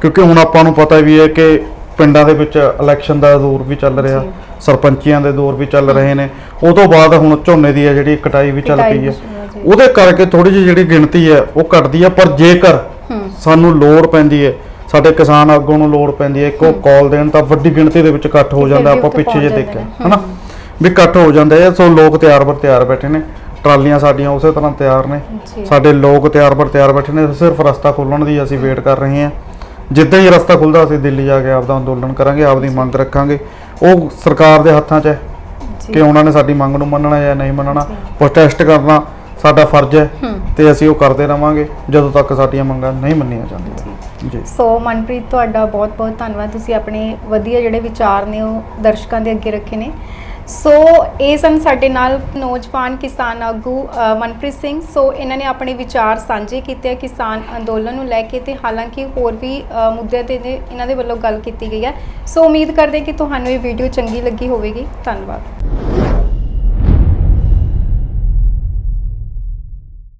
ਕਿਉਂਕਿ ਹੁਣ ਆਪਾਂ ਨੂੰ ਪਤਾ ਵੀ ਹੈ ਕਿ ਪਿੰਡਾਂ ਦੇ ਵਿੱਚ ਇਲੈਕਸ਼ਨ ਦਾ ਦੌਰ ਵੀ ਚੱਲ ਰਿਹਾ। ਸਰਪੰਚੀਆਂ ਦੇ ਦੌਰ ਵੀ ਚੱਲ ਰਹੇ ਨੇ। ਉਹ ਤੋਂ ਬਾਅਦ ਹੁਣ ਝੋਨੇ ਦੀ ਹੈ ਜਿਹੜੀ ਕਟਾਈ ਵੀ ਚੱਲ ਪਈ ਹੈ ਹੋ। ਉਹਦੇ ਕਰਕੇ ਥੋੜੀ ਜਿਹੀ ਜਿਹੜੀ ਗਿਣਤੀ ਹੈ ਉਹ ਘਟਦੀ ਹੈ ਪਰ ਜੇਕਰ ਹੂੰ। ਸਾਨੂੰ ਲੋੜ ਪੈਂਦੀ ਹੈ ਸਾਡੇ ਕਿਸਾਨ ਆਗੂ ਨੂੰ ਲੋੜ ਪੈਂਦੀ ਹੈ ਇੱਕੋ ਕਾਲ ਦੇਣ ਤਾਂ ਵੱਡੀ ਗਿਣਤੀ ਦੇ ਵਿੱਚ ਇਕੱਠ ਹੋ ਜਾਂਦਾ ਆਪਾਂ ਪਿੱਛੇ ਜੇ ਦੇਖਿਆ। ਹਨਾ? ਵੀ ਇਕੱਠ ਹੋ ਜਾਂਦੇ ਆ ਸੋ ਲੋਕ ਤਿਆਰ ਬਰ ਤਿਆਰ ਬੈਠੇ ਨੇ। ਟਰਾਲੀਆਂ ਸਾਡੀਆਂ ਉਸੇ ਤਰ੍ਹਾਂ ਤਿਆਰ ਨੇ। ਸਾਡੇ ਲੋਕ ਤਿਆਰ ਬਰ ਤਿਆਰ ਬੈਠੇ ਨੇ ਸਿਰਫ ਰਸਤਾ ਖੋਲਣ ਦੀ ਅਸੀਂ ਵੇਟ ਕਰ ਰਹੇ ਹਾਂ। ਜਿੱਦਾਂ ਹੀ ਰਸਤਾ ਖੁੱਲਦਾ ਅਸੀਂ ਦਿੱਲੀ ਜਾ ਕੇ ਆਪਦਾ ਅੰਦੋਲਨ ਕਰਾਂਗੇ ਆਪਦੀ ਮੰਗ ਰੱਖਾਂਗੇ। ਉਹ ਸਰਕਾਰ ਦੇ ਹੱਥਾਂ 'ਚ ਹੈ ਕਿ ਉਹਨਾਂ ਨੇ ਸਾਡੀ ਮੰਗ ਨੂੰ ਮੰਨਣਾ ਜਾਂ ਨਹੀਂ ਮੰਨਣਾ। ਪ੍ਰੋਟੈਸਟ ਕਰਨਾ ਸਾਡਾ ਫਰਜ਼ ਹੈ ਹੂੰ। ਤੇ ਅਸੀਂ ਉਹ ਕਰਦੇ ਰਵਾਂਗੇ ਜਦੋਂ ਤੱਕ ਸਾਡੀਆਂ ਮੰਗਾਂ ਨਹੀਂ ਮੰਨੀਆਂ ਜਾਂਦੀਆਂ। ਜੀ। ਸੋ ਮਨਪ੍ਰੀਤ ਤੁਹਾਡਾ ਬਹੁਤ ਬਹੁਤ ਧੰਨਵਾਦ। ਤੁਸੀਂ ਆਪਣੇ ਵਧੀਆ ਜਿਹੜੇ ਵਿਚਾਰ ਨੇ ਉਹ ਦਰਸ਼ਕਾਂ ਦੇ ਅੱਗੇ ਰੱਖੇ ਨੇ। ਸੋ ਇਹ ਸਨ ਸਾਡੇ ਨਾਲ ਨੌਜਵਾਨ ਕਿਸਾਨ ਆਗੂ ਮਨਪ੍ਰੀਤ ਸਿੰਘ। ਸੋ ਇਹਨਾਂ ਨੇ ਆਪਣੇ ਵਿਚਾਰ ਸਾਂਝੇ ਕੀਤੇ ਆ ਕਿਸਾਨ ਅੰਦੋਲਨ ਨੂੰ ਲੈ ਕੇ ਤੇ ਹਾਲਾਂਕਿ ਹੋਰ ਵੀ ਅ, ਮੁੱਦਿਆਂ ਤੇ ਨੇ ਇਹਨਾਂ ਦੇ ਵੱਲੋਂ ਗੱਲ ਕੀਤੀ ਗਈ ਹੈ ਸੋ ਉਮੀਦ ਕਰਦੇ ਕਿ ਤੁਹਾਨੂੰ ਇਹ ਵੀਡੀਓ ਚੰਗੀ ਲੱਗੀ ਹੋਵੇਗੀ। ਧੰਨਵਾਦ।